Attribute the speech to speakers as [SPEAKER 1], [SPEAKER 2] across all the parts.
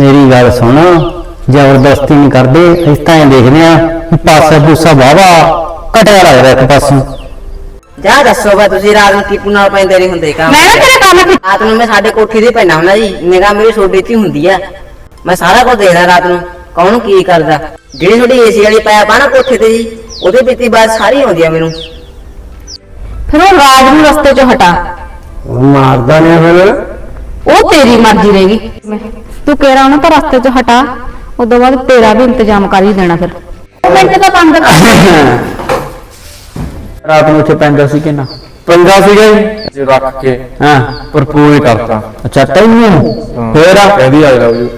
[SPEAKER 1] ਮੇਰੀ ਗੱਲ ਸੁਣ। ਜ਼ਬਰਦਸਤੀ ਨਹੀਂ ਕਰਦੇ ਇਸ ਤਾਂ ਇਹ ਦੇਖਦੇ ਆ ਵੀ ਪਾਸਾ ਪੂਸਾ ਵਾਵਾ ਕਟਿਆ ਲੱਗਦਾ ਇੱਕ ਪਾਸੋਂ।
[SPEAKER 2] ਜਾ ਦੱਸੋ ਬਾ ਤੁਸੀਂ ਰਾਤ ਨੂੰ ਕੀਪੂ ਨਾਲ ਪੈਂਦੇ ਨਹੀਂ ਹੁੰਦੇ ਕੰਮ।
[SPEAKER 3] ਮੈਂ ਨਾ ਤੇਰਾ ਕੰਮ ਕੀਤਾ
[SPEAKER 2] ਰਾਤ ਨੂੰ ਮੈਂ ਸਾਡੇ ਕੋਠੀ ਤੇ ਪੈਣਾ ਹੁੰਦਾ ਜੀ ਨਿਗਾਹ ਮੇਰੀ ਛੋਟੀ ਤੇ ਹੁੰਦੀ ਆ। ਮੈਂ ਸਾਰਾ ਕੁਝ ਦੇਖਦਾ ਰਾਤ ਨੂੰ ਕੌਣ ਕੀ ਕਰਦਾ? ਜਿਹੜੀ ਤੁਹਾਡੀ ਏਸੀ ਵਾਲੀ ਪਾਇਆ ਨਾ ਕੋਠੇ ਤੇ ਜੀ ਉਹਦੇ ਵਿੱਚ ਹੀ ਬਾਤ ਸਾਰੀ ਆਉਂਦੀ ਆ ਮੈਨੂੰ।
[SPEAKER 3] ਫਿਰ ਉਹ ਰਾਜ ਨੂੰ ਰਸਤੇ 'ਚੋਂ ਹਟਾ।
[SPEAKER 1] ਮਾਰਦਾ ਨੇ ਫਿਰ।
[SPEAKER 3] ਉਹ ਤੇਰੀ ਮਰਜ਼ੀ ਰਹੇਗੀ। ਤੂੰ ਕਹਿ ਉਹਨੂੰ ਤਾਂ ਰਸਤੇ 'ਚੋਂ ਹਟਾ। ਉਦੋਂ ਬਾਅਦ ਤੇਰਾ ਵੀ ਇੰਤਜ਼ਾਮ ਕਰ ਹੀ ਦੇਣਾ ਫਿਰ। ਮਿੰਟ ਤਾਂ ਬੰਦ ਕਰ।
[SPEAKER 1] ਰਾਤ ਨੂੰ ਉੱਥੇ ਪੈਂਦਾ ਸੀ ਕਿ ਨਾ
[SPEAKER 4] ਪੰਗਾ ਸੀਗਾ ਜੀ। ਜੇ ਰੱਖ ਕੇ
[SPEAKER 1] ਹਾਂ।
[SPEAKER 4] ਪ੍ਰਪੋਜ਼ ਕਰਤਾ।
[SPEAKER 1] ਅੱਛਾ ਤੈਨੂੰ? ਫੇਰ? ਆ
[SPEAKER 4] ਕਹਦੀ ਆ ਲਵ ਯੂ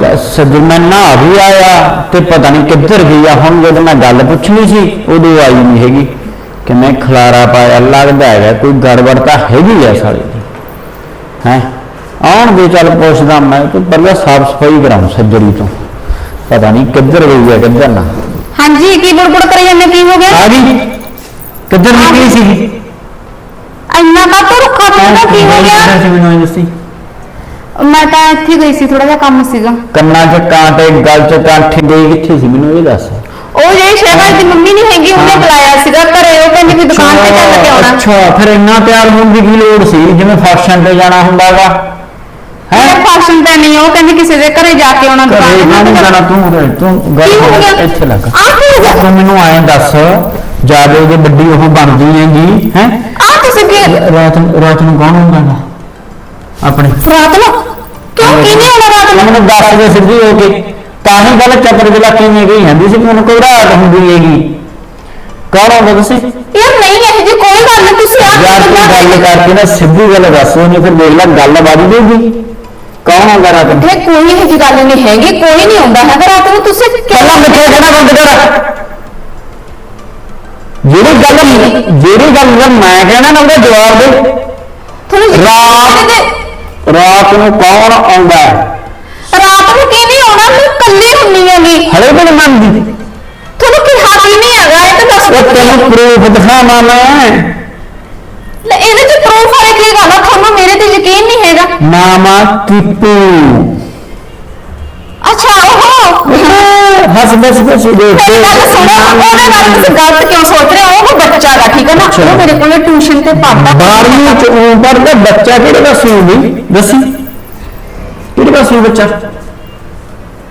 [SPEAKER 1] ਲੈ ਸੱਜ ਮੈਂ ਨਾ ਵੀ ਆਇਆ ਤੇ ਪਤਾ ਨਹੀਂ ਕਿੱਧਰ ਗਈ ਆ। ਹੁਣ ਜਦੋਂ ਮੈਂ ਗੱਲ ਪੁੱਛਣੀ ਸੀ ਉਦੋਂ ਆਈ ਨਹੀਂ ਹੈਗੀ। ਕਿ ਮੈਂ ਖਲਾਰਾ ਪਾਇਆ ਲੱਗਦਾ ਹੈਗਾ ਕੋਈ ਗੜਬੜ ਤਾਂ ਹੈਗੀ ਆ ਸਾਲੀ। ਹੈ। ਆਉਣ ਦੇ ਚੱਲ ਪੁੱਛਦਾ ਮੈਂ ਤੂੰ ਪਹਿਲਾਂ ਸਾਫ਼ ਸਫ਼ਾਈ ਕਰਾਉਂ ਸੱਜਰੀ ਤੋਂ। ਪਤਾ ਨਹੀਂ ਕਿੱਧਰ ਗਈ ਆ ਕਿੱਧਰ ਨਾ।
[SPEAKER 3] ਹਾਂਜੀ ਕੀ ਬੁੜਬੁੜ ਕਰੀ ਜਾਂਦੇ ਕੀ ਹੋ ਗਿਆ?
[SPEAKER 1] ਆ ਗਈ। ਕਿੱਧਰ ਨਿਕਲੀ ਸੀ
[SPEAKER 3] ਇੰਨਾ ਕਾ ਤੋ ਰੁੱਖਾ ਪਿਆ ਕੀ ਹੋ ਗਿਆ?
[SPEAKER 1] ਸੀ ਮੈਨੂੰ ਇਹ ਦੱਸੀ।
[SPEAKER 3] ਮੈਂ ਤਾਂ ਇੱਥੇ ਗਈ ਸੀ ਥੋੜਾ ਜਿਹਾ ਕੰਮ ਸੀਗਾ।
[SPEAKER 1] ਕੰਨਾਂ 'ਚ ਕਾਂਟੇ ਗਲ 'ਚ ਕਾਂਠੇ ਗਈ ਕਿੱਥੇ ਸੀ ਮੈਨੂੰ ਇਹ ਦੱਸ।
[SPEAKER 3] ਉਹ ਜਿਹੜੀ ਸ਼ਹਿਬਾਜ਼ ਦੀ ਮੰਮੀ ਨਹੀਂ ਹੈਗੀ ਉਹਨੇ ਬੁਲਾਇਆ ਸੀਗਾ ਘਰੇ ਉਹ ਕਹਿੰਦੀ ਵੀ ਦੁਕਾਨ ਤੇ ਚੱਲ ਕੇ ਆਉਣਾ।
[SPEAKER 1] ਅੱਛਾ ਫਿਰ ਇੰਨਾ ਤਿਆਰ ਹੋਣ ਦੀ ਕੀ ਲੋੜ ਸੀ? ਜਿਵੇਂ ਫੰਕਸ਼ਨ ਤੇ ਜਾਣਾ ਹੁੰਦਾਗਾ ਹੈ?
[SPEAKER 3] ਫੈਸ਼ਨ ਤੇ ਨਹੀਂ ਉਹ ਕਹਿੰਦੀ ਕਿਸੇ ਦੇ ਘਰੇ ਜਾ ਕੇ ਆਉਣਾ ਦੁਕਾਨ
[SPEAKER 1] ਨਹੀਂ
[SPEAKER 3] ਤੇ।
[SPEAKER 1] ਜਾਣਾ ਤੂੰ? ਉਰੇ, ਤੂੰ ਗੱਲ
[SPEAKER 3] ਕੀ ਹੋ ਗਿਆ?
[SPEAKER 1] ਇੱਥੇ ਲੱਗ।
[SPEAKER 3] ਆਹ ਕੀ ਹੋ ਗਿਆ?
[SPEAKER 1] ਤੂੰ ਮੈਨੂੰ ਐਂ ਦੱਸ ਜ਼ਿਆਦਾ ਉਹਦੇ ਵੱਡੀ ਉਹ ਬਣਦੀ ਹੈਗੀ ਹੈ?
[SPEAKER 3] ਆ ਤੁਸੀਂ ਕੀ
[SPEAKER 1] ਰਾਤ ਨੂੰ ਰਾਤ ਨੂੰ ਕੌਣ ਹੁੰਦਾ? ਆਪਣੇ।
[SPEAKER 3] ਰਾਤ ਨੂੰ? ਕਿਉਂ? ਕਿਹਨੇ ਆਉਣਾ ਰਾਤ ਨੂੰ?
[SPEAKER 1] ਮੈਨੂੰ ਦੱਸ ਦੇ ਸਿੱਧੀ ਹੋ ਕੇ। ਤਾਂ ਹੀ ਗੱਲ ਚੱਕਰ ਜਿਲਾ ਕਿਵੇਂ ਗਈ ਜਾਂਦੀ ਸੀ ਮੈਨੂੰ ਕੋਈ ਰਾਤ ਹੁੰਦੀ ਹੈਗੀ। ਕੌਣ ਆਉਂਦਾ ਤੁਸੀਂ?
[SPEAKER 3] ਯਾਰ ਨਹੀਂ ਇਹ ਜੀ ਕੋਈ ਗੱਲ ਨਹੀਂ ਤੁਸੀਂ ਆ
[SPEAKER 1] ਯਾਰ ਤੂੰ ਗੱਲ ਕਰਕੇ ਨਾ ਸਿੱਧੀ ਗੱਲ ਦੱਸ ਉਹਨੇ ਫਿਰ ਦੇਖ ਲੈ ਗੱਲ ਵੱਧ ਜਾਊਗੀ ਕੌਣ ਆਉਂਦਾ ਰਾਤ ਨੂੰ?
[SPEAKER 3] ਇਹ ਕੋਈ ਇਹ ਜੀ ਗੱਲ ਨਹੀਂ ਹੈਗੀ ਕੋਈ ਨਹੀਂ ਆਉਂਦਾ ਹੈਗਾ ਰਾਤ ਨੂੰ ਤੁਸੀਂ
[SPEAKER 1] ਪਹਿਲਾਂ ਮਿੱਠੇ ਖੜਾ ਬੰਦ ਕਰ? ਜਿਹੜੀ ਗੱਲ ਜਿਹੜੀ ਗੱਲ ਦਾ ਮੈਂ ਕਹਿਣਾ ਨਾ ਉਹਦਾ ਜਵਾਬ ਦੇ।
[SPEAKER 3] ਤੁਹਾਨੂੰ
[SPEAKER 1] ਰਾਤ ਨੂੰ ਕੌਣ ਆਉਂਦਾ? ਹੈ?
[SPEAKER 3] ਰਾਤ ਨੂੰ ਕੀ ਨਹੀਂ ਆਉਣਾ ਮੈਂ ਕੱਲੀ ਹੁੰਨੀ ਹੈਗੀ
[SPEAKER 1] ਹਲੇ ਵੀ ਨਹੀਂ ਮੰਨਦੀ
[SPEAKER 3] ਤੁਹਾਨੂੰ ਕੀ ਹੱਕ ਹੀ ਨਹੀਂ ਹੈਗਾ ਇਹ ਤਾਂ ਦੱਸ
[SPEAKER 1] ਉਹ
[SPEAKER 3] ਦਿਓ
[SPEAKER 1] ਤੈਨੂੰ ਪ੍ਰੂਫ ਦਿਖਾਵਾਂ ਮੈਂ
[SPEAKER 3] ਲੈ, ਇਹਦੇ ਚ ਪ੍ਰੂਫ ਹੈ ਕੀ ਗੱਲ ਆ ਤੁਹਾਨੂੰ ਮੇਰੇ ਤੇ ਯਕੀਨ ਨਹੀਂ ਹੈਗਾ
[SPEAKER 1] ਨਾਮਾ ਕੀਪੂ
[SPEAKER 3] ਅੱਛਾ ਉਹ
[SPEAKER 1] ਹੱਸ ਬਸ ਬਸ ਦੇਖ
[SPEAKER 3] ਮੇਰੀ ਗੱਲ ਸੁਣੋ ਉਹਦੇ ਬਾਰੇ ਤੁਸੀਂ ਗਲਤ ਕਿਉਂ ਸੋਚ ਰਹੇ ਹੋ ਉਹ ਬੱਚਾ ਦਾ ਠੀਕ ਹੈ ਨਾ
[SPEAKER 1] ਅੱਛਾ।
[SPEAKER 3] ਉਹ ਮੇਰੇ ਕੋਲੇ ਟਿਊਸ਼ਨ ਤੇ ਪੜਦਾ
[SPEAKER 1] ਬਾਰਵੀਂ ਚ ਉਮਰ ਦਾ ਬੱਚਾ ਕਿਹੜੇ ਦਾ ਸੀ ਵੀ ਦੱਸੀ ਕਿਹੜੇ ਦਾ ਸੀ ਬੱਚਾ?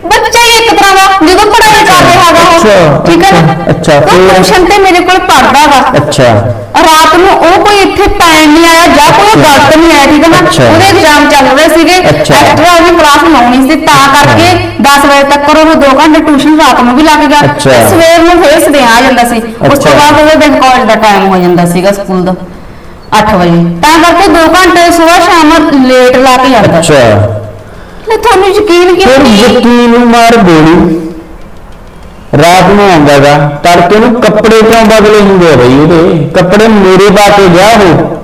[SPEAKER 3] ਬੱਚਾ ਹੀ ਇੱਕ ਤਰ੍ਹਾਂ ਦਾ ਜਦੋਂ ਪੜ੍ਹਾਈ ਕਰ ਰਿਹਾ ਹੈਗਾ
[SPEAKER 1] ਅੱਛਾ,
[SPEAKER 3] ਉਹ ਠੀਕ ਹੈ ਨਾ?
[SPEAKER 1] ਅੱਛਾ,
[SPEAKER 3] ਉਹ
[SPEAKER 1] ਫਿਰ-
[SPEAKER 3] ਤੇ ਮੇਰੇ ਕੋਲ ਪੜਦਾ ਵਾ।
[SPEAKER 1] ਅੱਛਾ।
[SPEAKER 3] ਰਾਤ ਨੂੰ ਉਹ ਕੋਈ ਇੱਥੇ ਪੈਣ ਨਹੀਂ ਆਇਆ ਜਾਂ ਕੋਈ ਗਲਤ ਨਹੀਂ ਆਇਆ ਠੀਕ ਹੈ ਨਾ?
[SPEAKER 1] ਅੱਛਾ।
[SPEAKER 3] ਉਹਦੇ ਐਗਜ਼ਾਮ ਚੱਲ ਰਹੇ ਸੀਗੇ।
[SPEAKER 1] ਅੱਛਾ।
[SPEAKER 3] ਐਕਸਟਰਾ ਉਹਨੇ ਕਲਾਸ ਲਾਉਣੀ ਸੀ ਤਾਂ ਕਰਕੇ 10 ਵਜੇ ਤੱਕ ਉਹ 2 ਘੰਟੇ ਟਿਊਸ਼ਨ ਰਾਤ ਨੂੰ ਵੀ ਲੱਗ ਗਿਆ।
[SPEAKER 1] ਅੱਛਾ।
[SPEAKER 3] ਤੇ ਸਵੇਰ ਨੂੰ ਫੇਰ ਸਦੇ ਆ ਜਾਂਦਾ ਸੀ। ਉਸ
[SPEAKER 1] ਅੱਛਾ।
[SPEAKER 3] ਤੋਂ ਬਾਅਦ ਉਹਦੇ ਦਿਨ ਕਾਲਜ ਦਾ ਟਾਈਮ ਹੋ ਜਾਂਦਾ ਸੀਗਾ ਸਕੂਲ ਦਾ 8 ਵਜੇ। ਤਾਂ ਕਰਕੇ 2 ਘੰਟੇ ਸਵੇਰ ਸ਼ਾਮ ਲੇਟ ਲਾ ਕੇ ਜਾਂਦਾ
[SPEAKER 1] ਅੱਛਾ।
[SPEAKER 3] ਲੈ ਤੁਹਾਨੂੰ ਯਕੀਨ ਕਿਉਂ
[SPEAKER 1] ਫਿਰ
[SPEAKER 3] ਨਹੀਂ?
[SPEAKER 1] ਯਕੀਨ ਮਾਰ ਗੋਲੀ ਰਾਤ ਨੂੰ ਆਉਂਦਾਗਾ ਤੜਕੇ ਨੂੰ ਕੱਪੜੇ ਕਿਉਂ ਬਦਲੇ ਹੁੰਦੇ ਆ ਬਈ ਉਹਦੇ ਕੱਪੜੇ ਮੇਰੇ ਪਾ ਕੇ ਗਿਆ ਉਹ।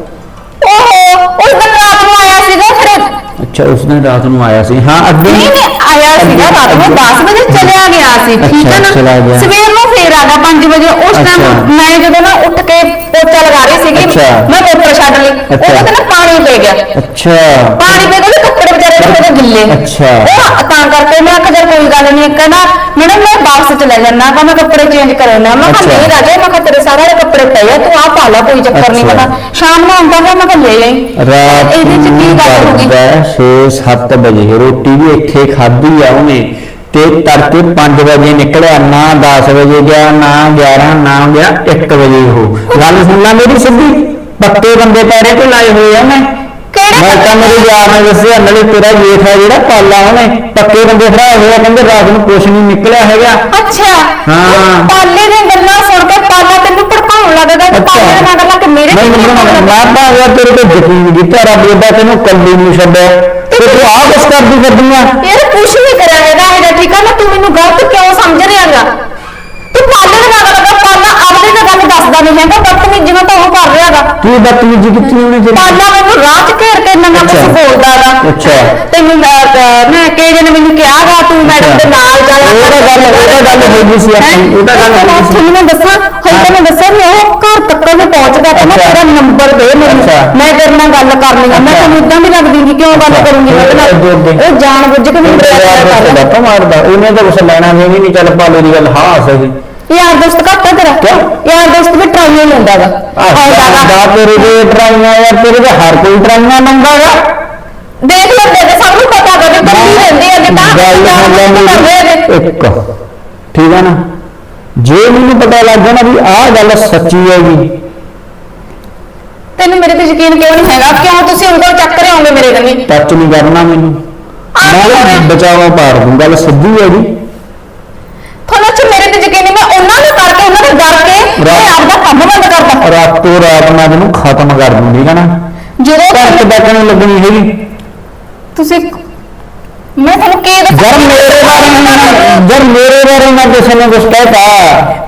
[SPEAKER 3] ਓਹੋ ਉਸ ਦਿਨ ਰਾਤ ਨੂੰ ਆਇਆ ਸੀਗਾ ਫਿਰ?
[SPEAKER 1] ਅੱਛਾ ਉਸ ਦਿਨ ਰਾਤ ਨੂੰ ਆਇਆ ਸੀ। ਹਾਂ ਅੱਗੇ
[SPEAKER 3] ਨਹੀਂ ਨਹੀਂ ਆਇਆ ਸੀਗਾ ਰਾਤ ਨੂੰ 10 ਵਜੇ ਚਲਿਆ ਗਿਆ ਸੀ ਠੀਕ ਹੈ
[SPEAKER 1] ਅੱਛਾ, ਚਲਾ ਗਿਆ।
[SPEAKER 3] ਨਾ ਸਵੇਰ ਨੂੰ ਫੇਰ ਆ ਗਿਆ 5 ਵਜੇ। ਉਸ
[SPEAKER 1] ਅੱਛਾ।
[SPEAKER 3] ਟਾਈਮ ਮੈਂ ਜਦੋਂ ਨਾ ਉੱਠ ਕੇ ਪੋਚਾ ਲਗਾ ਰਹੀ ਸੀਗੀ
[SPEAKER 1] ਅੱਛਾ।
[SPEAKER 3] ਮੈਂ ਪੋਚਾ ਛੱਡ ਲਈ
[SPEAKER 1] ਅੱਛਾ।
[SPEAKER 3] ਉਹਦੇ ਤੇ ਨਾ ਪਾਣੀ ਪੈ ਗਿਆ।
[SPEAKER 1] ਅੱਛਾ।
[SPEAKER 3] ਪਾਣੀ ਪੈ ਗਿਆ ਤੇ ਕੱਪੜੇ ਵਿਚਾਰੇ ਥੋੜੇ ਗਿੱਲੇ
[SPEAKER 1] ਅੱਛਾ।
[SPEAKER 3] ਉਹ ਤਾਂ ਕਰਕੇ ਮੈਂ ਕਿਹਾ ਚੱਲ ਕੋਈ ਗੱਲ ਨਹੀਂ ਕਹਿੰਦਾ ਮੈਡਮ ਮੈਂ ਵਾਪਸ ਚਲੇ ਜਾਣਾ ਕਾ ਮੈਂ ਕੱਪੜੇ ਚੇਂਜ ਕਰਨਾ ਮੈਂ ਕਿਹਾ
[SPEAKER 1] ਅੱਛਾ।
[SPEAKER 3] ਨਹੀਂ ਰਾਜੇ ਮੈਂ ਕਿਹਾ ਤੇਰੇ ਸਾਰੇ ਕੱਪੜੇ ਪਏ ਆ। ਤੂੰ ਆ ਪਾ ਲਾ ਕੋਈ ਚੱਕਰ ਨਹੀਂ
[SPEAKER 1] ਅੱਛਾ।
[SPEAKER 3] ਪਤਾ ਸ਼ਾਮ ਨੂੰ ਆਉਂਦਾ ਵਾ ਮੈਂ ਕਿਹਾ ਲੈ ਆਈ।
[SPEAKER 1] ਰਾਤ
[SPEAKER 3] ਇਹਦੇ ਚ ਕੀ ਗੱਲ ਹੋ ਗਈ?
[SPEAKER 1] 6-7 ਵਜੇ। ਰੋਟੀ ਵੀ ਇੱਥੇ ਖਾਧੀ ਆ ਉਹਨੇ। ਤੇ ਤੜਕੇ 5 ਵਜੇ ਨਿਕਲਿਆ ਨਾ 10 ਵਜੇ ਗਿਆ ਨਾ 11 ਨਾ ਗਿਆ 1 ਵਜੇ ਉਹ। ਗੱਲ ਸੁਣ ਲੈ ਮੇਰੀ ਸਿੱਧੀ। ਪੱਕੇ ਬੰਦੇ ਪੈਰੇ ਤੇ ਲਾਏ ਹੋਏ ਆ ਮੈਂ
[SPEAKER 3] ਕਿਹੜੇ
[SPEAKER 1] ਮੈਂ ਤਾਂ ਮੇਰੇ ਯਾਰ ਨੇ ਦੱਸਿਆ ਨਾਲੇ ਤੇਰਾ ਜੇਠ ਆ ਜਿਹੜਾ ਪਾਲਾ ਉਹਨੇ। ਪੱਕੇ ਬੰਦੇ ਖੜਾ ਹੋਇਆ ਕਹਿੰਦੇ ਰਾਤ ਨੂੰ ਕੁਛ ਨਹੀਂ ਨਿਕਲਿਆ ਹੈਗਾ।
[SPEAKER 3] ਅੱਛਾ
[SPEAKER 1] ਹਾਂ।
[SPEAKER 3] ਪਾਲੇ ਦੀਆਂ ਗੱਲਾਂ ਸੁਣ ਕੇ ਪਾਲਾ ਤੈਨੂੰ ਭੜਕਾਉਣ ਲੱਗਦਾ ਤੇ ਪਾਲੇ ਦੀਆਂ ਗੱਲਾਂ ਕਿ ਮੇਰੇ
[SPEAKER 1] ਨਹੀਂ ਮੈਨੂੰ
[SPEAKER 3] ਭੜਕਾਉਣ
[SPEAKER 1] ਮੈਂ। ਤਾਂ ਯਾਰ ਤੇਰੇ ਤੇ ਯਕੀਨ ਕੀਤਾ ਰੱਬ ਦਾ ਤੈਨੂੰ ਕੱਲੀ ਨਹੀਂ ਛੱਡਿਆ। ਤੇ ਤੂੰ ਆਹ ਕੁਛ ਕਰਦੀ ਫਿਰਦੀ ਆ?
[SPEAKER 3] ਯਾਰ ਕੁਛ ਨਹੀਂ ਕਰਿਆ ਹੈਗਾ ਇਹਦਾ ਠੀਕ ਆ ਨਾ ਤੂੰ ਮੈਨੂੰ ਗਲਤ ਕਿਉਂ ਸਮਝ ਰਿਹਾ ਹੈਗਾ ਤੂੰ ਪਾਲੇ ਦਾ ਗੱਲ ਕਰਦਾ ਪਾਲਾ ਆਪਣੀ ਤਾਂ ਗੱਲ ਦੱਸਦਾ ਨਹੀਂ ਹੈਗਾ ਬਦਤਮੀਜ਼ ਜਿਵੇਂ ਤਾਂ ਉਹ
[SPEAKER 1] ਤੂੰ ਬਦਤਮੀਜ਼ੀ ਕੀਤੀ ਉਹਨੇ ਤੇਰੀ
[SPEAKER 3] ਪਾਲਾ ਮੈਨੂੰ ਰਾਹ 'ਚ ਘੇਰ ਕੇ ਨੰਗਾ
[SPEAKER 1] ਅੱਛਾ।
[SPEAKER 3] ਬੋਲਦਾ ਹੈਗਾ
[SPEAKER 1] ਅੱਛਾ।
[SPEAKER 3] ਤੈਨੂੰ ਮੈਂ ਅਹ, ਮੈਂ ਕਹੇ ਜਨੇ ਮੈਨੂੰ ਕਿਹਾਗਾ ਤੂੰ ਮੈਡਮ ਦੇ। ਨਾਲ ਜਾ
[SPEAKER 1] ਉਹ ਤਾਂ ਗੱਲ ਉਹ ਤਾਂ ਗੱਲ ਹੋ ਗਈ ਸੀ ਆਪਣੀ ਉਹ ਤਾਂ ਗੱਲ ਹੋ ਗਈ ਸੀ
[SPEAKER 3] ਤੁਹਾਨੂੰ ਮੈਂ ਦੱਸਾਂ ਹੁਣ ਤਾਂ ਮੈਂ ਦੱਸਾਂ ਵੀ ਉਹ ਘਰ ਤੱਕ ਮੈਂ ਪਹੁੰਚਦਾ ਤਾਂ ਮੈਂ
[SPEAKER 1] ਅੱਛਾ।
[SPEAKER 3] ਤੇਰਾ ਨੰਬਰ ਦੇ ਮੈਨੂੰ
[SPEAKER 1] ਅੱਛਾ।
[SPEAKER 3] ਮੈਂ ਤੇਰੇ ਨਾਲ ਗੱਲ ਕਰਨੀ ਆ ਮੈਂ
[SPEAKER 1] ਅੱਛਾ।
[SPEAKER 3] ਤੈਨੂੰ ਇਦਾਂ ਵੀ ਲੱਗਦੀ ਕਿ ਕਿਉਂ ਗੱਲ
[SPEAKER 1] ਅੱਛਾ।
[SPEAKER 3] ਕਰੂੰਗੀ ਮੈਂ
[SPEAKER 1] ਅੱਗੇ
[SPEAKER 3] ਨਾਲ
[SPEAKER 1] ਅੱਗੇ।
[SPEAKER 3] ਉਹ ਜਾਣ ਬੁੱਝ ਕੇ ਮੈਨੂੰ
[SPEAKER 1] ਯਾਰ
[SPEAKER 3] ਬੇਇੱਜ਼ਤੀ
[SPEAKER 1] ਦੋਸਤ
[SPEAKER 3] ਕਰਦਾ
[SPEAKER 1] ਗੱਪ ਮਾਰਦਾ ਉਹਨੇ ਤਾਂ ਕੁਛ ਲੈਣਾ ਵੀ ਨਹੀਂ ਚੱਲ ਪਾਲੇ ਦੀ ਗੱਲ ਹਾਂ ਸਹੀ
[SPEAKER 3] ਯਾਰ ਦੋਸਤ ਘੱਟ ਆ ਤੇਰਾ।
[SPEAKER 1] ਕਿਉਂ?
[SPEAKER 3] ਯਾਰ ਦੋਸਤ ਵੀ ਟਰਾਈਆਂ ਹੁੰਦਾ ਵਾ। ਆਉਂਦਾ ਵਾ।
[SPEAKER 1] ਦਾ ਤੇਰੇ ਦੇ ਡਰਾਈਆਂ ਯਾਰ ਤੇਰੇ ਦੇ ਹਰ ਕੋਈ ਡਰਾਈਆਂ ਮੰਗਾਗਾ
[SPEAKER 3] ਦੇਖ ਲੈ ਤੇ ਸਭ ਨੂੰ ਪਤਾ ਕਰ ਵੀ ਕੱਲੀ ਰਹਿੰਦੀ ਹੈ ਜਿੱਦਾਂ
[SPEAKER 1] ਗੱਲ ਸੁਣ ਲੈ ਮੇਰੀ ਇੱਕ ਠੀਕ ਹੈ ਨਾ? ਜੇ ਮੈਨੂੰ ਪਤਾ ਲੱਗ ਗਿਆ ਨਾ ਵੀ ਆਹ ਗੱਲ ਸੱਚੀ ਹੈਗੀ
[SPEAKER 3] ਤੈਨੂੰ ਮੇਰੇ ਤੇ ਯਕੀਨ ਕਿਉਂ ਨਹੀਂ ਹੈਗਾ? ਕਿਉਂ ਤੁਸੀਂ ਉਂਗਲ ਚੱਕ ਰਹੇ ਹੋਗੇ ਮੇਰੇ ਕੰਨੀ?
[SPEAKER 1] ਟੱਚ ਨਹੀਂ ਕਰਨਾ ਮੈਨੂੰ। ਮੈਂ ਬਚਾਵਾ ਪਾੜ ਦੂੰ ਗੱਲ ਸਿੱਧੀ ਹੈਗੀ
[SPEAKER 3] ਤੁਹਾਨੂੰ ਚ ਮੇਰੇ ਤੇ ਯਕੀਨ ਨਹੀਂ ਮੈਂ ਉਹਨਾਂ ਦੇ ਡਰ ਕੇ ਮੈਂ ਆਪਦਾ ਕੰਮ ਬੰਦ ਕਰਦਾ
[SPEAKER 1] ਰਾਤੋਂ ਰਾਤ ਮੈਂ ਤੈਨੂੰ ਖਤਮ ਕਰ ਦੂੰ ਠੀਕ ਹੈ ਨਾ?
[SPEAKER 3] ਜਦੋਂ
[SPEAKER 1] ਘਰ ਚ ਬੈਠਣ ਨੂੰ ਲੱਗਣੀ ਹੈਗੀ।
[SPEAKER 3] ਤੁਸੀਂ ਮੈਂ ਤੁਹਾਨੂੰ ਕੀ ਦੱਸਾਂ?
[SPEAKER 1] ਜਰ ਮੇਰੇ ਬਾਰੇ ਨਾ ਜਰ ਮੇਰੇ ਬਾਰੇ ਨਾ ਕਿਸੇ ਨੇ ਕੁਝ ਕਹਿਤਾ।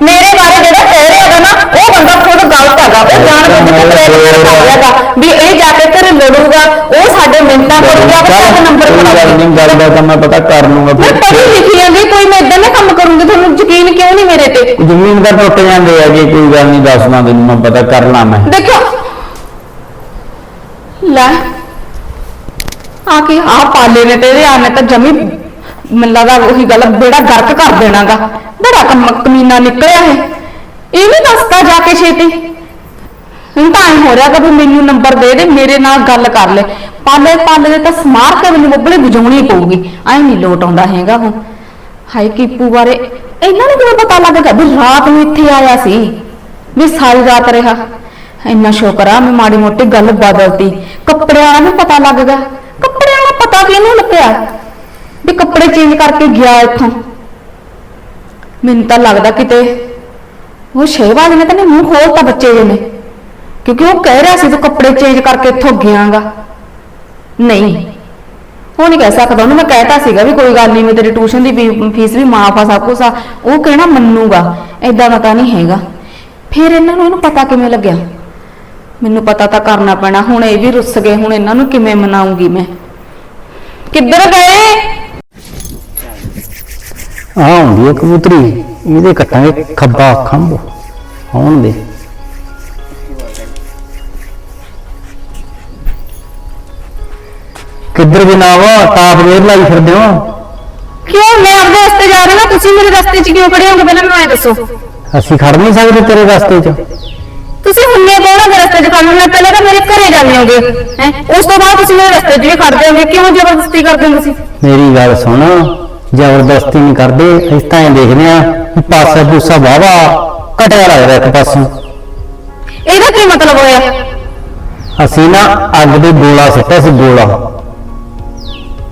[SPEAKER 3] ਮੇਰੇ ਬਾਰੇ ਜਿਹੜਾ ਕਹਿ ਰਿਹਾ ਹੈਗਾ ਨਾ ਉਹ ਬੰਦਾ ਖੁਦ ਗਲਤ ਹੈਗਾ। ਉਹ ਜਾਣ ਬੁੱਝ ਕੇ ਪ੍ਰੇਰਿਤ ਕਰ ਰਿਹਾ ਹੈਗਾ। ਵੀ ਇਹ ਜਾ ਕੇ ਤੇਰੇ ਲੜੂਗਾ ਉਹ ਸਾਡੇ ਮਿੰਟਾਂ ਕਰੂਗਾ ਉਹ ਸਾਡਾ ਨੰਬਰ
[SPEAKER 1] ਕੋਈ ਗੱਲ ਨਹੀਂ ਗੱਲ ਦਾ ਤਾਂ ਮੈਂ ਪਤਾ ਕਰ ਲੂੰਗਾ
[SPEAKER 3] ਮੈਂ
[SPEAKER 1] ਫਿਰ
[SPEAKER 3] ਪੜ੍ਹੀ ਲਿਖੀ ਆਂਦੀ ਕੋਈ ਮੈਂ ਇਦਾਂ ਦਾ ਕੰਮ ਕਰੂੰਗੀ ਤੁਹਾਨੂੰ ਯਕੀਨ ਕਿਉਂ ਨਹੀਂ ਮੇਰੇ ਤੇ
[SPEAKER 1] ਜ਼ਮੀਨ ਦਾ ਟੁੱਟ ਜਾਂਦੇ ਆ ਜੇ, ਕੋਈ ਗੱਲ ਨਹੀਂ ਦੱਸਣਾ ਤੈਨੂੰ ਮੈਂ ਪਤਾ ਕਰ ਮੈਂ।
[SPEAKER 3] ਦੇਖੋ ਲੈ, ਆ ਕੀ, ਆ ਪਾਲੇ ਨੇ ਤੇਰੇ ਆਨੇ ਤਾਂ ਜਮੀ, ਮੈਨੂੰ ਲੱਗਦਾ ਉਹੀ ਗੱਲ, ਬੇੜਾ ਗਰਕ ਕਰ ਦੇਣਾਗਾ। ਬੜਾ ਕੰਮ, ਕਮੀਨਾ ਨਿਕਲਿਆ ਹੈ ਇਹ। ਵੀ ਦੱਸਦਾ ਜਾ ਕੇ ਛੇਤੀ। ਹੁਣ ਤਾਂ ਐਂ ਹੋ ਰਿਹਾ ਕਿ ਮੈਨੂੰ ਨੰਬਰ ਦੇ ਦੇ, ਮੇਰੇ ਨਾਲ ਗੱਲ ਕਰ ਲੈ। ਪਾਲੇ ਪਾਲੇ ਦੇ ਤਾਂ ਸਮਾਰ ਕੇ ਮੈਨੂੰ ਮੁੱਬਲੇ ਵਜਾਉਣੀ ਪਊਗੀ। ਐਂ ਨਹੀਂ ਲੋਟ ਆਉਂਦਾ ਹੈਗਾ ਉਹ। ਹਾਏ, ਕੀਪੂ ਬਾਰੇ ਇਹਨਾਂ ਨੂੰ ਕਿਵੇਂ ਪਤਾ ਲੱਗ ਗਿਆ ਵੀ ਰਾਤ ਨੂੰ ਇੱਥੇ ਆਇਆ ਸੀ? ਵੀ ਸਾਰੀ ਰਾਤ ਰਿਹਾ। ਇੰਨਾ ਸ਼ੁਕਰ ਆ, ਮੈਂ ਮਾੜੀ ਮੋਟੀ ਗੱਲ ਬਦਲਤੀ। ਕੱਪੜਿਆਂ ਵਾਲਾ ਵੀ ਪਤਾ ਲੱਗ ਗਿਆ। ਕੱਪੜਿਆਂ ਵਾਲਾ ਪਤਾ ਕਿਹਨੂੰ ਲੱਗਿਆ? ਵੀ ਕੱਪੜੇ ਚੇਂਜ ਕਰਕੇ ਗਿਆ ਇੱਥੋਂ। ਮੈਨੂੰ ਤਾਂ ਲੱਗਦਾ ਕਿਤੇ ਉਹ ਸ਼ਹਿਬਾਜ਼ ਨੇ ਤਾਂ ਨਹੀਂ, ਮੂੰਹ ਖੋਲਤਾ ਬੱਚੇ ਜੇ ਨੇ। ਕਿਉਂਕਿ ਉਹ ਕਹਿ ਰਿਹਾ ਸੀ ਤੂੰ ਕੱਪੜੇ ਚੇਂਜ ਕਰਕੇ ਇੱਥੋਂ ਗਿਆਗਾ। ਨਹੀਂ। ਉਹ ਨਹੀਂ ਕਹਿ ਸਕਦਾ। ਉਹਨੂੰ ਮੈਂ ਕਹਿਤਾ ਸੀਗਾ ਵੀ ਕੋਈ ਗੱਲ ਨਹੀਂ ਮੈਂ ਤੇਰੀ ਟਿਊਸ਼ਨ ਦੀ ਫੀ- ਫੀਸ ਵੀ ਮਾਫ ਆ ਸਭ ਕੁਛ ਆ। ਉਹ ਕਹਿਣਾ ਮੰਨੂਗਾ ਐਦਾਂ ਦਾ ਤਾਂ ਨਹੀਂ ਹੈਗਾ। ਫਿਰ ਇਹਨਾਂ ਨੂੰ ਇਹਨੂੰ ਪਤਾ ਕਿਵੇਂ ਲੱਗਿਆ? ਮੈਨੂੰ ਪਤਾ ਤਾਂ ਕਰਨਾ ਪੈਣਾ। ਹੁਣ ਇਹ ਵੀ ਰੁੱਸ ਗਏ, ਹੁਣ ਇਹਨਾਂ ਨੂੰ ਕਿਵੇਂ ਮਨਾਉਂਗੀ ਮੈਂ? ਕਿੱਧਰ ਗਏ?
[SPEAKER 1] ਆ ਹੁੰਦੀ ਹੈ ਕਬੂਤਰੀ। ਇਹਦੇ ਕੱਟਾਂਗੇ ਖੱਬਾ ਖੰਭ ਆਉਣ ਦੇ। ਕਿੱਧਰ ਜਨਾਬ ਤਾਪ ਵੇਰ ਲਾਈ ਫਿਰਦੇ ਹੋ।
[SPEAKER 3] ਕਿਉਂ? ਮੈਂ ਆਪਦੇ ਰਸਤੇ ਜਾ ਰਹੀ ਹਾਂ ਤੁਸੀਂ ਮੇਰੇ ਰਸਤੇ 'ਚ ਕਿਉਂ ਖੜੇ ਹੋਗੇ? ਪਹਿਲਾਂ ਮੈਨੂੰ ਐ ਦੱਸੋ।
[SPEAKER 1] ਅਸੀਂ ਖੜ ਨਹੀਂ ਸਕਦੇ ਤੇਰੇ ਰਸਤੇ 'ਚ।
[SPEAKER 3] ਤੁਸੀਂ ਹੁੰਨੇ ਕੋਣਾ ਦੇ ਰਸਤੇ 'ਚ ਖੜਨਾ ਪਹਿਲਾਂ ਤਾਂ ਮੇਰੇ ਘਰੇ ਜਾਂਦੇ ਹੋਗੇ ਹੈ? ਉਸ ਤੋਂ ਬਾਅਦ ਤੁਸੀਂ ਮੇਰੇ ਰਸਤੇ 'ਚ ਵੀ ਖੜਦੇ ਹੋਗੇ। ਕਿਉਂ ਜ਼ਬਰਦਸਤੀ ਕਰਦੇ ਹੋ ਤੁਸੀਂ?
[SPEAKER 1] ਮੇਰੀ ਗੱਲ ਸੁਣ ਜ਼ਬਰਦਸਤੀ ਨਹੀਂ ਕਰਦੇ। ਇਸ ਤਾਂ ਇਹ ਦੇਖਦੇ ਆ ਵੀ ਪਾਸਾ ਪੂਸਾ ਵਾਵਾ ਕਟਿਆ ਲੱਗਦਾ ਇੱਕ ਪਾਸੋਂ।
[SPEAKER 3] ਇਹਦਾ ਕੀ ਮਤਲਬ ਹੋਇਆ?
[SPEAKER 1] ਅਸੀਂ ਨਾ ਅੱਗ ਦੇ ਗੋਲਾ ਸਿੱਟਿਆ ਸੀ ਗੋਲਾ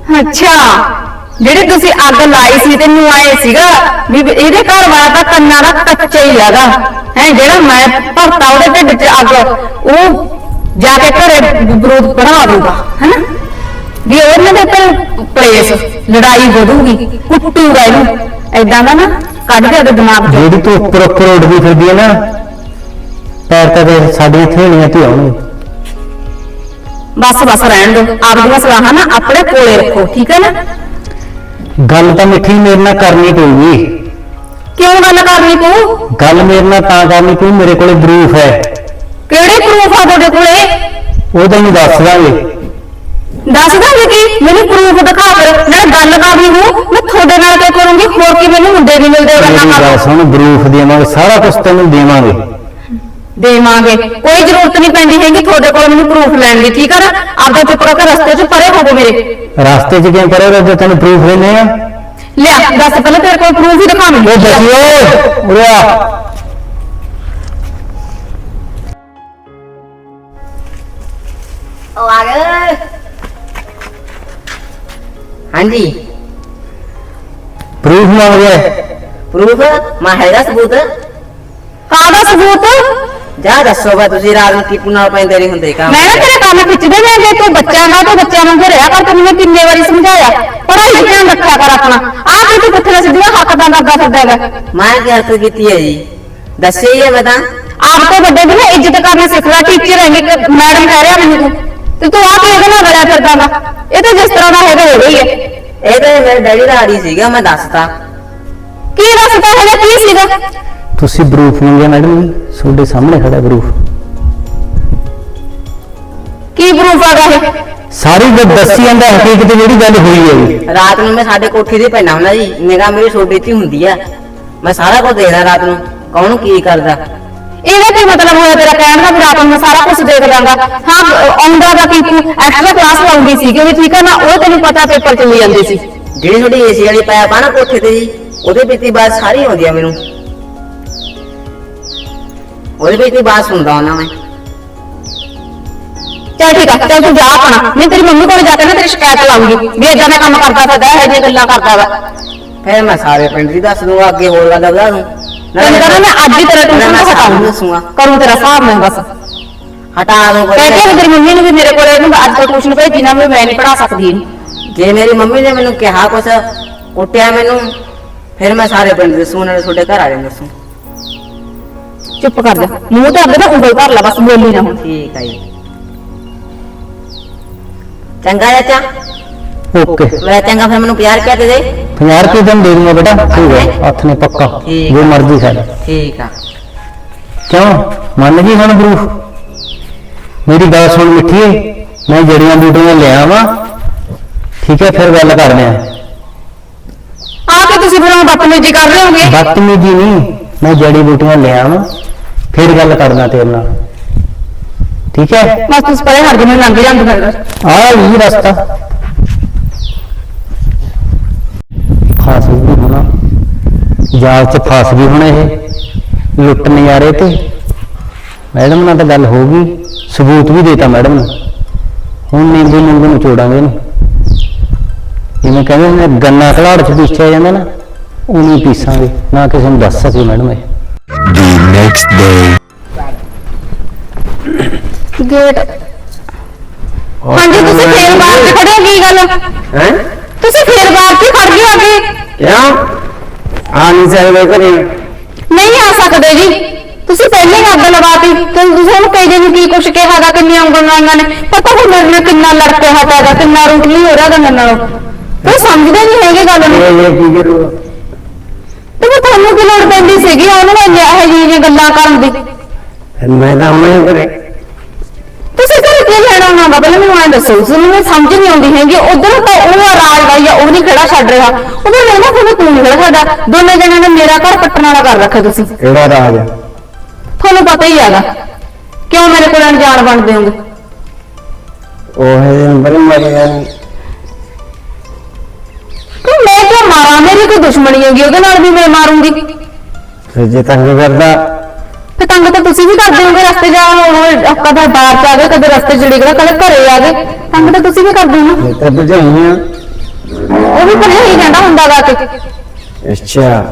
[SPEAKER 3] ਅੱਛਾ। ਜਿਹੜੇ ਤੁਸੀਂ ਅੱਗ ਲਾਈ ਸੀ ਤੈਨੂੰ ਆਏ ਸੀਗਾ, ਵੀ ਇਹਦੇ ਘਰ ਵਾਲਾ ਤਾਂ ਕੰਨਾਂ ਦਾ ਕੱਚਾ ਹੀ ਹੈਗਾ। ਹੈ, ਜਿਹੜਾ ਮੈਂ ਭਰਤਾ ਉਹਦੇ ਢਿੱਡ 'ਚ ਅੱਗ ਉਹ ਜਾ ਕੇ ਘਰੇ ਵਿਰੋਧ ਬਣਾ ਦੂਗਾ ਹੈਨਾ? ਵੀ ਉਹਨਾਂ ਦੇ ਉੱਤੇ ਪਲੇਸ ਲੜਾਈ ਵਧੂਗੀ, ਕੁੱਟੂਗਾ ਇਹਨੂੰ। ਐਦਾਂ ਦਾ ਨਾ, ਕੱਢ ਦੇ ਉਹਦੇ ਦਿਮਾਗ 'ਚੋਂ।
[SPEAKER 1] ਜਿਹੜੀ ਤੂੰ ਉੱਪਰ ਉੱਪਰ ਉੱਡਦੀ ਫਿਰਦੀ ਹੈ ਨਾ, ਪੈਰ ਤਾਂ ਤੇ ਸਾਡੀਆਂ ਥੇਲੀਆਂ ਤੇ ਆਉਣਗੇ
[SPEAKER 3] ਬਸ ਬਸ ਰਹਿਣ ਦਿਓ ਆਪਦੀਆਂ ਸਲਾਹਾਂ ਨਾ ਆਪਣੇ ਕੋਲੇ ਰੱਖੋ ਠੀਕ ਹੈ ਨਾ?
[SPEAKER 1] ਗੱਲ ਤਾਂ ਮਿੱਠੀ ਮੇਰੇ ਨਾਲ ਕਰਨੀ ਪਊਗੀ।
[SPEAKER 3] ਕਿਉਂ ਗੱਲ ਕਰਨੀ ਤੂੰ
[SPEAKER 1] ਗੱਲ ਮੇਰੇ ਨਾਲ ਤਾਂ ਕਰਨੀ ਪਊ ਮੇਰੇ ਕੋਲੇ ਪ੍ਰੂਫ ਹੈ।
[SPEAKER 3] ਕਿਹੜੇ ਪ੍ਰੂਫ ਆ ਤੁਹਾਡੇ ਕੋਲੇ?
[SPEAKER 1] ਉਹ ਤੈਨੂੰ ਦੱਸ ਦਾਂਗੇ।
[SPEAKER 3] ਦੱਸ ਦਾਂਗੇ ਕਿ? ਮੈਨੂੰ ਪ੍ਰੂਫ ਦਿਖਾ ਫਿਰ ਮੈਂ ਗੱਲ ਕਰਨੀ ਹੂੰ ਮੈਂ ਤੁਹਾਡੇ ਨਾਲ ਕੀ ਕਰੂੰਗੀ? ਹੋਰ ਕੀ ਮੈਨੂੰ ਮੁੰਡੇ ਨਹੀਂ ਮਿਲਦੇ ਗੱਲਾਂ
[SPEAKER 1] ਮੇਰੀ
[SPEAKER 3] ਕਰਨ।
[SPEAKER 1] ਗੱਲ ਸੁਣ ਪ੍ਰੂਫ ਦੇਵਾਂਗੇ ਸਾਰਾ ਕੁਝ ਤੈਨੂੰ ਦੇਵਾਂਗੇ।
[SPEAKER 3] ਦੇਵਾਂਗੇ। ਕੋਈ ਜ਼ਰੂਰਤ ਨਹੀਂ ਪੈਂਦੀ ਹੈਗੀ ਤੁਹਾਡੇ ਕੋਲ ਮੈਨੂੰ ਪ੍ਰੂਫ ਲੈਣ ਦੀ ਠੀਕ ਹੈ ਨਾ? ਆਪਦਾ ਚੁੱਪ ਕਰਕੇ ਰਸਤੇ 'ਚ ਪਰੇ ਹੋਵੋ ਮੇਰੇ।
[SPEAKER 1] ਰਸਤੇ 'ਚ ਕਿਵੇਂ ਕਰੇਗਾ ਜੇ ਤੈਨੂੰ ਪ੍ਰੂਫ ਦੇਣੇ ਆ।
[SPEAKER 3] ਲਿਆ ਦੱਸ ਪਹਿਲਾਂ ਤੇਰੇ ਕੋਲ ਪ੍ਰੂਫ ਹੀ ਦਿਖਾਵਾਂਗੀ
[SPEAKER 1] ਉਹ ਦੱਸਿਓ ਉਰੇ ਆ
[SPEAKER 2] ਉਹ ਆ ਗਏ। ਹਾਂਜੀ।
[SPEAKER 1] ਪ੍ਰੂਫ ਮੰਗਦੇ
[SPEAKER 2] ਪ੍ਰੂਫ ਮੈਂ ਹੈਗਾ ਸਬੂਤ?
[SPEAKER 3] ਕਾਹਦਾ ਸਬੂਤ।
[SPEAKER 2] ਜਾ ਦੱਸੋ ਬਾ ਤੁਸੀਂ ਰਾਤ ਨੂੰ ਕੀਪੂ ਨਾਲ ਪੈਂਦੇ ਨਹੀਂ ਹੁੰਦੇ ਕੰਮ।
[SPEAKER 3] ਮੈਂ ਨਾ ਤੇਰੇ ਕੰਮ ਖਿੱਚਦੇ ਨੇ? ਜੇ ਤੂੰ ਬੱਚਾ ਨਾ ਤੂੰ ਬੱਚਿਆਂ ਨੂੰ ਰਿਹਾ ਕਰ ਤੈਨੂੰ ਮੈਂ ਕਿੰਨੇ ਵਾਰੀ ਸਮਝਾਇਆ? ਪੜ੍ਹਾਈ ਦਾ ਧਿਆਨ ਰੱਖਿਆ ਕਰ ਆਪਣਾ। ਆਹ ਕਿ ਤੂੰ ਪੁੱਠੇ ਸਿੱਧੀਆਂ ਹੱਕ ਦਾ ਲੱਗਾ ਫਿਰਦਾ ਹੈਗਾ।
[SPEAKER 2] ਮੈਂ ਕੀ ਹਰਕਤ ਕੀਤੀ ਹੈ ਜੀ? ਦੱਸੇ ਹੀ ਹੈ ਮੈਂ ਤਾਂ।
[SPEAKER 3] ਆਪ ਤੋਂ ਵੱਡੇ ਦੀ ਨਾ ਇੱਜ਼ਤ ਕਰਨਾ ਸਿੱਖ ਲੈ ਟੀਚਰ ਹੈਗੇ ਕਿ ਮੈਡਮ ਕਹਿ ਰਿਹਾ ਮੈਨੂੰ। ਤੂੰ ਤੇ ਆਪ ਇਹਦੇ ਨਾਲ ਲੜਿਆ ਫਿਰਦਾ ਵਾ ਇਹ ਤਾਂ ਜਿਸ ਤਰ੍ਹਾਂ ਦਾ ਹੈਗਾ ਹੈਗਾ ਹੀ ਹੈ।
[SPEAKER 2] ਇਹ ਤਾਂ ਮੇਰੇ ਡੈਡੀ ਦਾ ਆੜੀ ਸੀਗਾ ਮੈਂ ਦੱਸਤਾ।
[SPEAKER 3] ਕੀ ਦੱਸਦਾ ਹੈ ਕੀ ਸੀਗਾ?
[SPEAKER 5] ਤੁਸੀਂ ਪ੍ਰੂਫ ਮੰਗਿਆ ਮੈਡਮ ਜੀ? ਤੁਹਾਡੇ ਸਾਹਮਣੇ ਖੜਾ ਪ੍ਰੂਫ।
[SPEAKER 3] ਕੀ ਪ੍ਰੂਫ ਆਗਾ ਇਹ
[SPEAKER 5] ਸਾਰੀ ਗੱਲ ਦੱਸੀ ਜਾਂਦਾ ਹਕੀਕਤ ਜਿਹੜੀ ਗੱਲ ਹੋਈ ਹੈ ਜੀ।
[SPEAKER 2] ਰਾਤ ਨੂੰ ਮੈਂ ਸਾਡੇ ਕੋਠੇ ਤੇ ਪੈਣਾ ਹੁੰਦਾ ਜੀ। ਨਿਗਾਹ ਮੇਰੀ ਛੋਡੇ ਤੇ ਹੀ ਹੁੰਦੀ ਆ। ਮੈਂ ਸਾਰਾ ਕੁਝ ਦੇਖਦਾ ਰਾਤ ਨੂੰ। ਕੌਣ ਕੀ ਕਰਦਾ?
[SPEAKER 3] ਇਹਦਾ ਕੀ ਮਤਲਬ ਹੋਇਆ ਤੇਰਾ? ਕਹਿਣ ਦਾ ਵੀ ਰਾਤ ਨੂੰ ਮੈਂ ਸਾਰਾ ਕੁਝ ਦੇਖ ਦਾਂਗਾ ਹਾਂ ਆਉਂਦਾ ਦਾ ਕੀ ਤੂੰ ਐਕਸਟਰਾ ਕਲਾਸ ਲਾਉਂਦੀ ਸੀ ਕਿ ਠੀਕ ਹੈ ਨਾ ਉਹ ਤੈਨੂੰ ਪਤਾ ਪੇਪਰ ਚੱਲੀ ਜਾਂਦੇ ਸੀ।
[SPEAKER 2] ਜਿਹੜੀ ਤੁਹਾਡੀ ਏਸੀ ਵਾਲੀ ਪਾਇਆ ਪਾ ਨਾ ਕੋਠੇ ਤੇ ਜੀ ਉਹਦੇ ਵਿੱਚ ਦੀ ਬਾਤ ਸਾਰੀ ਆਉਂਦੀ ਆ ਮੈਨੂੰ। ਉਹਦੇ ਵਿੱਚ ਦੀ ਬਾਤ ਸੁਣਦਾ ਹੁੰਦਾ ਮੈਂ
[SPEAKER 3] ਚੱਲ ਠੀਕ ਆ ਚੱਲ ਤੂੰ ਜਾ ਆਪਣਾ। ਮੈਂ ਤੇਰੀ ਮੰਮੀ ਕੋਲ ਜਾ ਕੇ ਨਾ ਤੇਰੀ ਸ਼ਿਕਾਇਤ ਲਾਉਂਗੀ ਵੀ ਏਦਾਂ ਦਾ ਕੰਮ ਕਰਦਾ ਫਿਰਦਾ ਇਹ ਜਿਹੀਆਂ ਗੱਲਾਂ ਕਰਦਾ ਵਾ।
[SPEAKER 2] ਫਿਰ ਮੈਂ ਸਾਰੇ ਪਿੰਡ ਦੀ ਦੱਸ ਦੂੰਗਾ ਅੱਗੇ ਹੋਰ ਗੱਲ ਵਧਾ ਦੂੰ।
[SPEAKER 3] ਤੈਨੂੰ ਕਹਿੰਦਾ ਮੈਂ ਅੱਜ ਹੀ ਤੇਰਾ ਟਿਊਸ਼ਨ ਤੋਂ
[SPEAKER 2] ਸਾਰਾ
[SPEAKER 3] ਹਟਾਉਂਗਾ
[SPEAKER 2] ਦੱਸੂਗਾ।
[SPEAKER 3] ਕਰੂੰ ਤੇਰਾ ਹਿਸਾਬ ਮੈਂ ਬਸ।
[SPEAKER 2] ਹਟਾ ਦੂੰ
[SPEAKER 3] ਕਹਿ ਕੇ ਵੀ ਤੇਰੀ ਮੰਮੀ ਨੂੰ ਵੀ ਮੇਰੇ ਕੋਲ ਇਹਨੂੰ ਅੱਜ ਤੋਂ ਟਿਊਸ਼ਨ ਭੇਜੀ ਨਾ ਵੀ ਮੈਂ ਨਹੀਂ ਪੜਾ ਸਕਦੀ ਇਹਨੂੰ।
[SPEAKER 2] ਜੇ ਮੇਰੀ ਮੰਮੀ ਨੇ ਮੈਨੂੰ ਕਿਹਾ ਕੁਛ ਕੁੱਟਿਆ ਮੈਨੂੰ ਫਿਰ ਮੈਂ ਸਾਰੇ ਪਿੰਡ ਦੇ ਸੂਨ ਨਾਲ ਤੁਹਾਡੇ ਘਰ ਆ ਜਾਣਾ ਦੱਸੂ।
[SPEAKER 3] ਚੁੱਪ ਕਰ ਜਾ। ਮੂੰਹ ਤੇ ਅੱਗੇ ਨਾ ਉਂਗਲ ਕਰ ਲੈ ਬਸ ਬੋਲੀ ਨਾ ਹੁਣ।
[SPEAKER 2] ਠੀਕ ਆ ਜੀ। ਚੰਗਾ ਚਾਚਾ।
[SPEAKER 5] ਓਕੇ।
[SPEAKER 2] ਮੇਰਾ ਚੰਗਾ ਫਿਰ ਮੈਨੂੰ 50 ਰੁਪਏ ਦੇ ਦੇ।
[SPEAKER 5] 50 ਰੁਪਏ ਤੁਹਾਨੂੰ ਦੇ ਦੂੰਗਾ ਬੇਟਾ। ਠੀਕ ਹੈ ਹੱਥ ਨੇ ਪੱਕਾ।
[SPEAKER 2] ਠੀਕ।
[SPEAKER 5] ਜੋ ਮਰਜ਼ੀ ਕਰ
[SPEAKER 2] ਠੀਕ ਆ।
[SPEAKER 5] ਕਿਉਂ? ਮੰਨ ਗਈ ਹੁਣ ਪ੍ਰੂਫ ਮੇਰੀ ਗੱਲ ਸੁਣ ਮਿੱਠੀਏ। ਮੈਂ ਜੜੀਆਂ ਬੂਟੀਆਂ ਲਿਆ ਵਾਂ ਠੀਕ ਹੈ ਫਿਰ ਗੱਲ ਕਰਦੇ ਆ।
[SPEAKER 3] ਆ ਕੇ ਤੁਸੀਂ ਫਿਰ ਉਹ ਬਦਤਮੀਜ਼ੀ ਕਰ ਰਹੇ ਹੋਗੇ?
[SPEAKER 5] ਬਦਤਮੀਜੀ ਨਹੀਂ। ਮੈਂ ਜੜੀ ਬੂਟੀਆਂ ਲਿਆ ਵਾਂ ਫਿਰ ਗੱਲ ਕਰਨਾ ਤੇਰੇ ਨਾਲ। ਠੀਕ ਹੈ?
[SPEAKER 3] ਬਸ ਤੁਸੀਂ ਪਰੇ ਹਟ ਜਿਵੇਂ ਲੰਘ ਜਾਂਦੇ ਫਿਰ
[SPEAKER 5] ਆ ਹੀ ਰਸਤਾ। ਫਸ ਗਈ ਹੋਣਾ। ਜਾਲ ਚ ਫਸ ਗਈ ਹੁਣ ਇਹ। ਲੁੱਟ ਨਜ਼ਾਰੇ ਤੇ। ਮੈਡਮ ਨਾਲ ਤਾਂ ਗੱਲ ਹੋ ਗਈ। ਸਬੂਤ ਵੀ ਦੇਤਾ ਮੈਡਮ ਨੇ। ਹੁਣ ਨਿੰਦੂ ਨਿੰਦੂ ਨੂੰ ਚੋੜਾਂਗੇ ਇਹਨੂੰ। ਜਿਵੇਂ ਕਹਿੰਦੇ ਨੇ ਗੰਨਾ ਘਲਾੜ ਚ ਪੀਸਿਆ ਜਾਂਦਾ ਨਾ ਉਹਨੂੰ ਪੀਸਾਂਗੇ। ਨਾ ਕਿਸੇ ਨੂੰ ਦੱਸ ਸਕੇ ਮੈਡਮ ਇਹ।
[SPEAKER 3] ਗੇਟ ਹਾਂਜੀ ਤੁਸੀਂ ਫੇਰ ਬਾਹਰ ਤੇ ਖੜੇ ਹੋ? ਕੀ ਗੱਲ?
[SPEAKER 5] ਹੈ?
[SPEAKER 3] ਤੁਸੀਂ ਫੇਰ ਬਾਹਰ ਤੇ ਖੜ ਗਏ ਹੋ ਅੱਗੇ?
[SPEAKER 5] ਕਿਉਂ? ਆ ਨਹੀਂ ਸਕਦੇ ਘਰੇ।
[SPEAKER 3] ਨਹੀਂ ਆ ਸਕਦੇ ਜੀ। ਤੁਸੀਂ ਪਹਿਲੇ ਹੀ ਅੱਗ ਲਗਾਤੀ ਤੇ ਤੁਸੀਂ ਉਹਨੂੰ ਕਹੇ ਜੀ ਕੀ ਕੁਛ ਕਿਹਾਗਾ ਕਿੰਨੀਆਂ ਉਂਗਲਾਂ ਨੇ। ਪਤਾ ਨਹੀਂ ਮੇਰੇ ਨਾਲ ਕਿੰਨਾ ਲੜ ਕੇ ਹਟਾਗਾ ਕਿੰਨਾ ਰੁਕਲੀ ਹੋ ਰਿਹਾ ਮੇਰੇ ਨਾਲ। ਉਹ ਸਮਝਦੇ ਨਹੀਂ ਹੈਗੇ ਗੱਲ ਨੂੰ। ਤੇ ਮੈਂ ਤੁਹਾਨੂੰ ਕੀ ਲੋੜ ਪੈਂਦੀ ਸੀਗੀ? ਉਹਨੂੰ ਇੰਨੇ ਇਹੋ ਜਿਹੀਆਂ ਗੱਲਾਂ ਕਰਨ ਦੀ।
[SPEAKER 5] ਮੈਂ ਤਾਂ ਹੁਣੇ ਕਰੇ
[SPEAKER 3] ਤੁਸੀਂ ਘਰ ਕੀ ਲੈਣਾ ਉਹਨਾਂ ਦਾ? ਪਹਿਲਾਂ ਮੈਨੂੰ ਐਂ ਦੱਸੋ ਤੁਹਾਨੂੰ ਮੈਨੂੰ ਸਮਝ ਨਹੀਂ ਆਉਂਦੀ ਹੈਗੀ। ਉਧਰ ਤਾਂ ਉਹ ਰਾਜ ਭਾਈ ਆ ਉਹ ਨਹੀਂ ਖੜਾ ਛੱਡ ਰਿਹਾ। ਉਧਰ ਰਹਿਣਾ ਤੁਹਾਨੂੰ ਤੂੰ ਨਹੀਂ ਖੜਾ ਸਾਡਾ ਦੋਨੇ ਜਣਿਆਂ ਨੇ ਮੇਰਾ ਘਰ ਪੱਟਣ ਵਾਲਾ ਕਰ ਰੱਖਿਆ ਤੁਸੀਂ।
[SPEAKER 5] ਕਿਹੜਾ ਰਾਜ
[SPEAKER 3] ਤੁਹਾਨੂੰ ਪਤਾ ਹੀ ਹੈਗਾ। ਕਿਉਂ ਮੇਰੇ ਕੋਲ ਅਣਜਾਣ ਬਣਦੇ ਹੋਗੇ
[SPEAKER 5] ਉਹ ਹੈ ਨੰਬਰ ਮਾਰੀ ਜਾਨੀ
[SPEAKER 3] ਕਿ ਮੈਂ ਕਿਉਂ ਮਾਰਾਂ ਮੇਰੀ ਕੋਈ ਦੁਸ਼ਮਣੀ ਹੈਗੀ ਉਹਦੇ ਨਾਲ ਵੀ ਮੈਂ ਮਾਰੂੰਗੀ।
[SPEAKER 5] ਫਿਰ ਜੇ ਤੰਗ ਕਰਦਾ?
[SPEAKER 3] ਤੇ ਤੰਗ ਤਾਂ ਤੁਸੀਂ ਵੀ ਕਰਦੇ ਹੋਗੇ ਰਸਤੇ ਜਾ ਹੁਣ ਕਦੇ ਬਾਹਰ ਚ ਆ ਗਏ ਕਦੇ ਰਸਤੇ ਚ ਡਿੱਗਦਾ ਕਦੇ ਘਰੇ ਆ ਗਏ। ਤੰਗ ਤਾਂ ਤੁਸੀਂ ਵੀ ਕਰਦੇ ਹੋ ਨਾ।
[SPEAKER 5] ਮੈਂ ਤਾਂ ਬੁਝਾਈਆਂ
[SPEAKER 3] ਉਹ ਵੀ ਪਰ ਹੀ ਕਹਿੰਦਾ ਹੁੰਦਾ ਵਾ ਕਿ।
[SPEAKER 5] ਅੱਛਾ।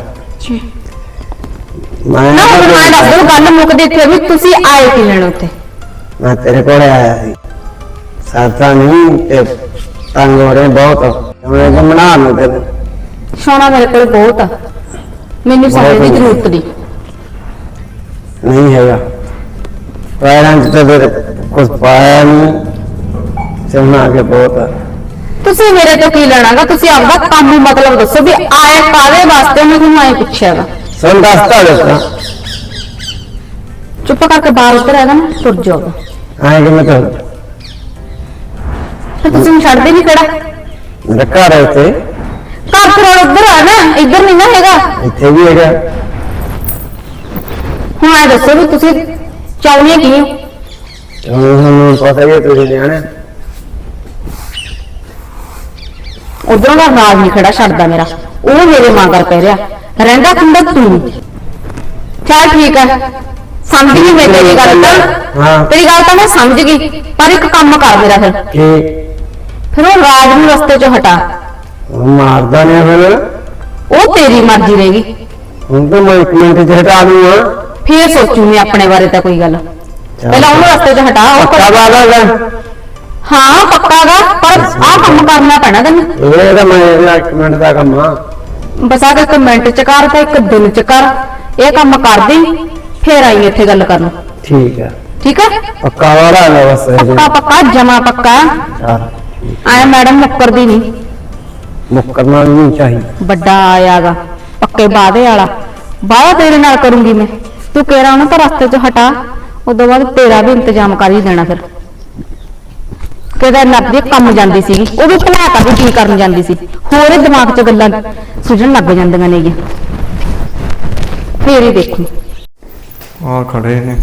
[SPEAKER 5] ਮੈਂ
[SPEAKER 3] ਨਾ ਹੁਣ ਮੈਂ ਦੱਸ ਦਿਓ ਗੱਲ ਮੁੱਕਦੀ ਇੱਥੇ ਵੀ ਤੁਸੀਂ ਆਏ ਕੀ ਲੈਣ ਉੱਤੇ
[SPEAKER 5] ਮੈਂ ਤੇਰੇ ਕੋਲ ਆਇਆ ਸੀ। ਸਾਤਾ ਨਹੀਂ ਤੇ ਤੰਗ ਹੋ ਰਹੇ ਬਹੁਤ। ਮੈਂ
[SPEAKER 3] ਸੋਨਾ ਮੇਰੇ ਕੋਲ ਬਹੁਤ ਆ। ਮੈਨੂੰ ਸਮਝ ਦੀ ਜ਼ਰੂਰਤ ਨਹੀਂ।
[SPEAKER 5] ਨਹੀਂ ਹੈਗਾ। ਪੈਰਾਂ ਚ ਤਾਂ ਫਿਰ ਕੁਝ ਪਾਇਆ ਨਹੀਂ ਸੋਨਾ ਕੇ ਬਹੁਤ ਆ।
[SPEAKER 3] ਤੁਸੀਂ ਮੇਰੇ ਤੋਂ ਕੀ ਲੈਣਾਗਾ? ਤੁਸੀਂ ਆਪਦਾ ਕੰਮ ਹੀ ਮਤਲਬ ਦੱਸੋ ਵੀ ਆਏ ਕਾਦੇ ਵਾਸਤੇ? ਮੈਂ ਤੁਹਾਨੂੰ ਆਏ ਪੁੱਛਿਆਗਾ।
[SPEAKER 5] ਸੁਣ ਦੱਸਤਾ ਦੱਸਣਾ
[SPEAKER 3] ਚੁੱਪ ਕਰਕੇ ਬਾਹਰ ਉੱਤਰ ਆਗਾ ਨਾ ਤੁਰ ਜਾਓਗਾ।
[SPEAKER 5] ਆਏ ਕਿ ਮੈਂ ਤਾਂ।
[SPEAKER 3] ਤੁਸੀਂ ਛੱਡਦੇ ਨਹੀਂ ਕਿਹੜਾ?
[SPEAKER 5] ਮੇਰਾ ਘਰ ਹੈ ਇੱਥੇ।
[SPEAKER 3] ਘਰ ਉੱਧਰ ਆ ਨਾ ਇੱਧਰ ਨਹੀਂ ਨਾ ਹੈਗਾ।
[SPEAKER 5] ਇੱਥੇ ਵੀ ਹੈਗਾ।
[SPEAKER 3] ਹੁਣ ਆਏ ਦੱਸੋ ਵੀ ਤੁਸੀਂ ਚਾਹੁੰਦੇ ਕੀ ਹੋ?
[SPEAKER 5] ਹੁਣ ਤੁਹਾਨੂੰ ਪਤਾ ਹੀ ਹੈ ਤੁਸੀਂ ਜਾਣਾ
[SPEAKER 3] ਉਧਰੋਂ ਦਾ ਰਾਜ ਨਹੀਂ ਖੜਾ ਛੱਡਦਾ ਮੇਰਾ। ਉਹ ਮੇਰੇ ਮਗਰ ਪੈ ਰਿਹਾ। ਰਹਿੰਦਾ ਖੁੰਦਾ ਤੂੰ? ਚੱਲ ਠੀਕ ਹੈ ਸਮਝ ਗਈ ਮੈਂ ਤੇਰੀ ਗੱਲ ਤਾਂ?
[SPEAKER 5] ਹਾਂ।
[SPEAKER 3] ਤੇਰੀ ਗੱਲ ਤਾਂ ਮੈਂ ਸਮਝ ਗਈ। ਪਰ ਇੱਕ ਕੰਮ ਕਰ ਮੇਰਾ ਫਿਰ।
[SPEAKER 5] ਕਿ
[SPEAKER 3] ਫਿਰ ਉਹ ਰਾਜ ਨੂੰ ਰਸਤੇ 'ਚੋਂ ਹਟਾ।
[SPEAKER 5] ਉਹ ਮਾਰਦਾ ਨਹੀਂ ਫਿਰ।
[SPEAKER 3] ਉਹ ਤੇਰੀ ਮਰਜ਼ੀ ਰਹੇਗੀ
[SPEAKER 5] ਹੁਣ ਤਾਂ ਮੈਂ ਇੱਕ ਮਿੰਟ ਚ ਹਟਾ ਦੂੰਗਾ।
[SPEAKER 3] ਫੇਰ ਸੋਚੂ ਮੈਂ ਆਪਣੇ ਬਾਰੇ ਤਾਂ ਕੋਈ ਗੱਲ। ਪਹਿਲਾਂ ਉਹਨੂੰ ਰਸਤੇ 'ਚ ਹਟਾ ਉਹ
[SPEAKER 5] ਪੱਕਾ
[SPEAKER 3] ਕਰ-
[SPEAKER 5] ਬਾਗਾ
[SPEAKER 3] ਹਾਂ ਪੱਕਾਗਾ ਪਰ ਆਹ ਕੰਮ ਕਰਨਾ ਪੈਣਾ ਤੈਨੂੰ।
[SPEAKER 5] ਇਹ ਤਾਂ ਮੈਂ ਇਹਦਾ ਇੱਕ ਮਿੰਟ ਦਾ ਕੰਮ ਆ।
[SPEAKER 3] ਬਸ ਆ ਇੱਕ ਮਿੰਟ 'ਚ ਕਰ ਤੇ ਇੱਕ ਦਿਨ 'ਚ ਕਰ। ਇਹ ਕੰਮ ਕਰਦੀ ਫੇਰ ਆਈ ਇੱਥੇ ਗੱਲ ਕਰਨ।
[SPEAKER 5] ਠੀਕ ਹੈ
[SPEAKER 3] ਠੀਕ ਹੈ
[SPEAKER 5] ਪੱਕਾ ਵਾਲਾ ਹੈ ਬਸ ਇਹ।
[SPEAKER 3] ਪੱਕਾ ਪੱਕਾ ਜਮਾ ਪੱਕਾ।
[SPEAKER 5] ਹਾਂ।
[SPEAKER 3] ਆਇਆ ਮੈਡਮ ਮੁੱਕਰਦੀ ਨਹੀਂ।
[SPEAKER 5] ਮੁੱਕਰਨਾ ਨਹੀਂ ਚਾਹੀਦਾ।
[SPEAKER 3] ਵੱਡਾ ਆਇਆਗਾ ਪੱਕਾ ਪੱਕੇ ਵਾਅਦੇ ਵਾਲਾ। ਵਾਅਦਾ ਤੇਰੇ ਨਾਲ ਕਰੂੰਗੀ ਮੈਂ। ਤੂੰ ਕਿਹੜਾ ਉਹਨਾਂ ਤੋਂ ਰਸਤੇ 'ਚ ਹਟਾ। ਉਦੋਂ ਬਾਅਦ ਤੇਰਾ ਵੀ ਇੰਤਜ਼ਾਮ ਕਰ ਹੀ ਦੇਣਾ ਫਿਰ। ਕਿਹਦਾ ਨੱਬੇ ਕੰਮ ਜਾਂਦੀ ਸੀਗੀ। ਉਹ ਵੀ ਭਲਾਕਾ ਵੀ ਕੀ ਕਰਨ ਜਾਂਦੀ ਸੀ। ਹੋਰ ਹੀ ਦਿਮਾਗ 'ਚ ਗੱਲਾਂ ਸੁਝਣ ਲੱਗ ਜਾਂਦੀਆਂ ਨੇਗੀਆਂ। ਫੇਰ ਹੀ ਦੇਖੀ।
[SPEAKER 4] ਆ ਖੜੇ ਨੇ।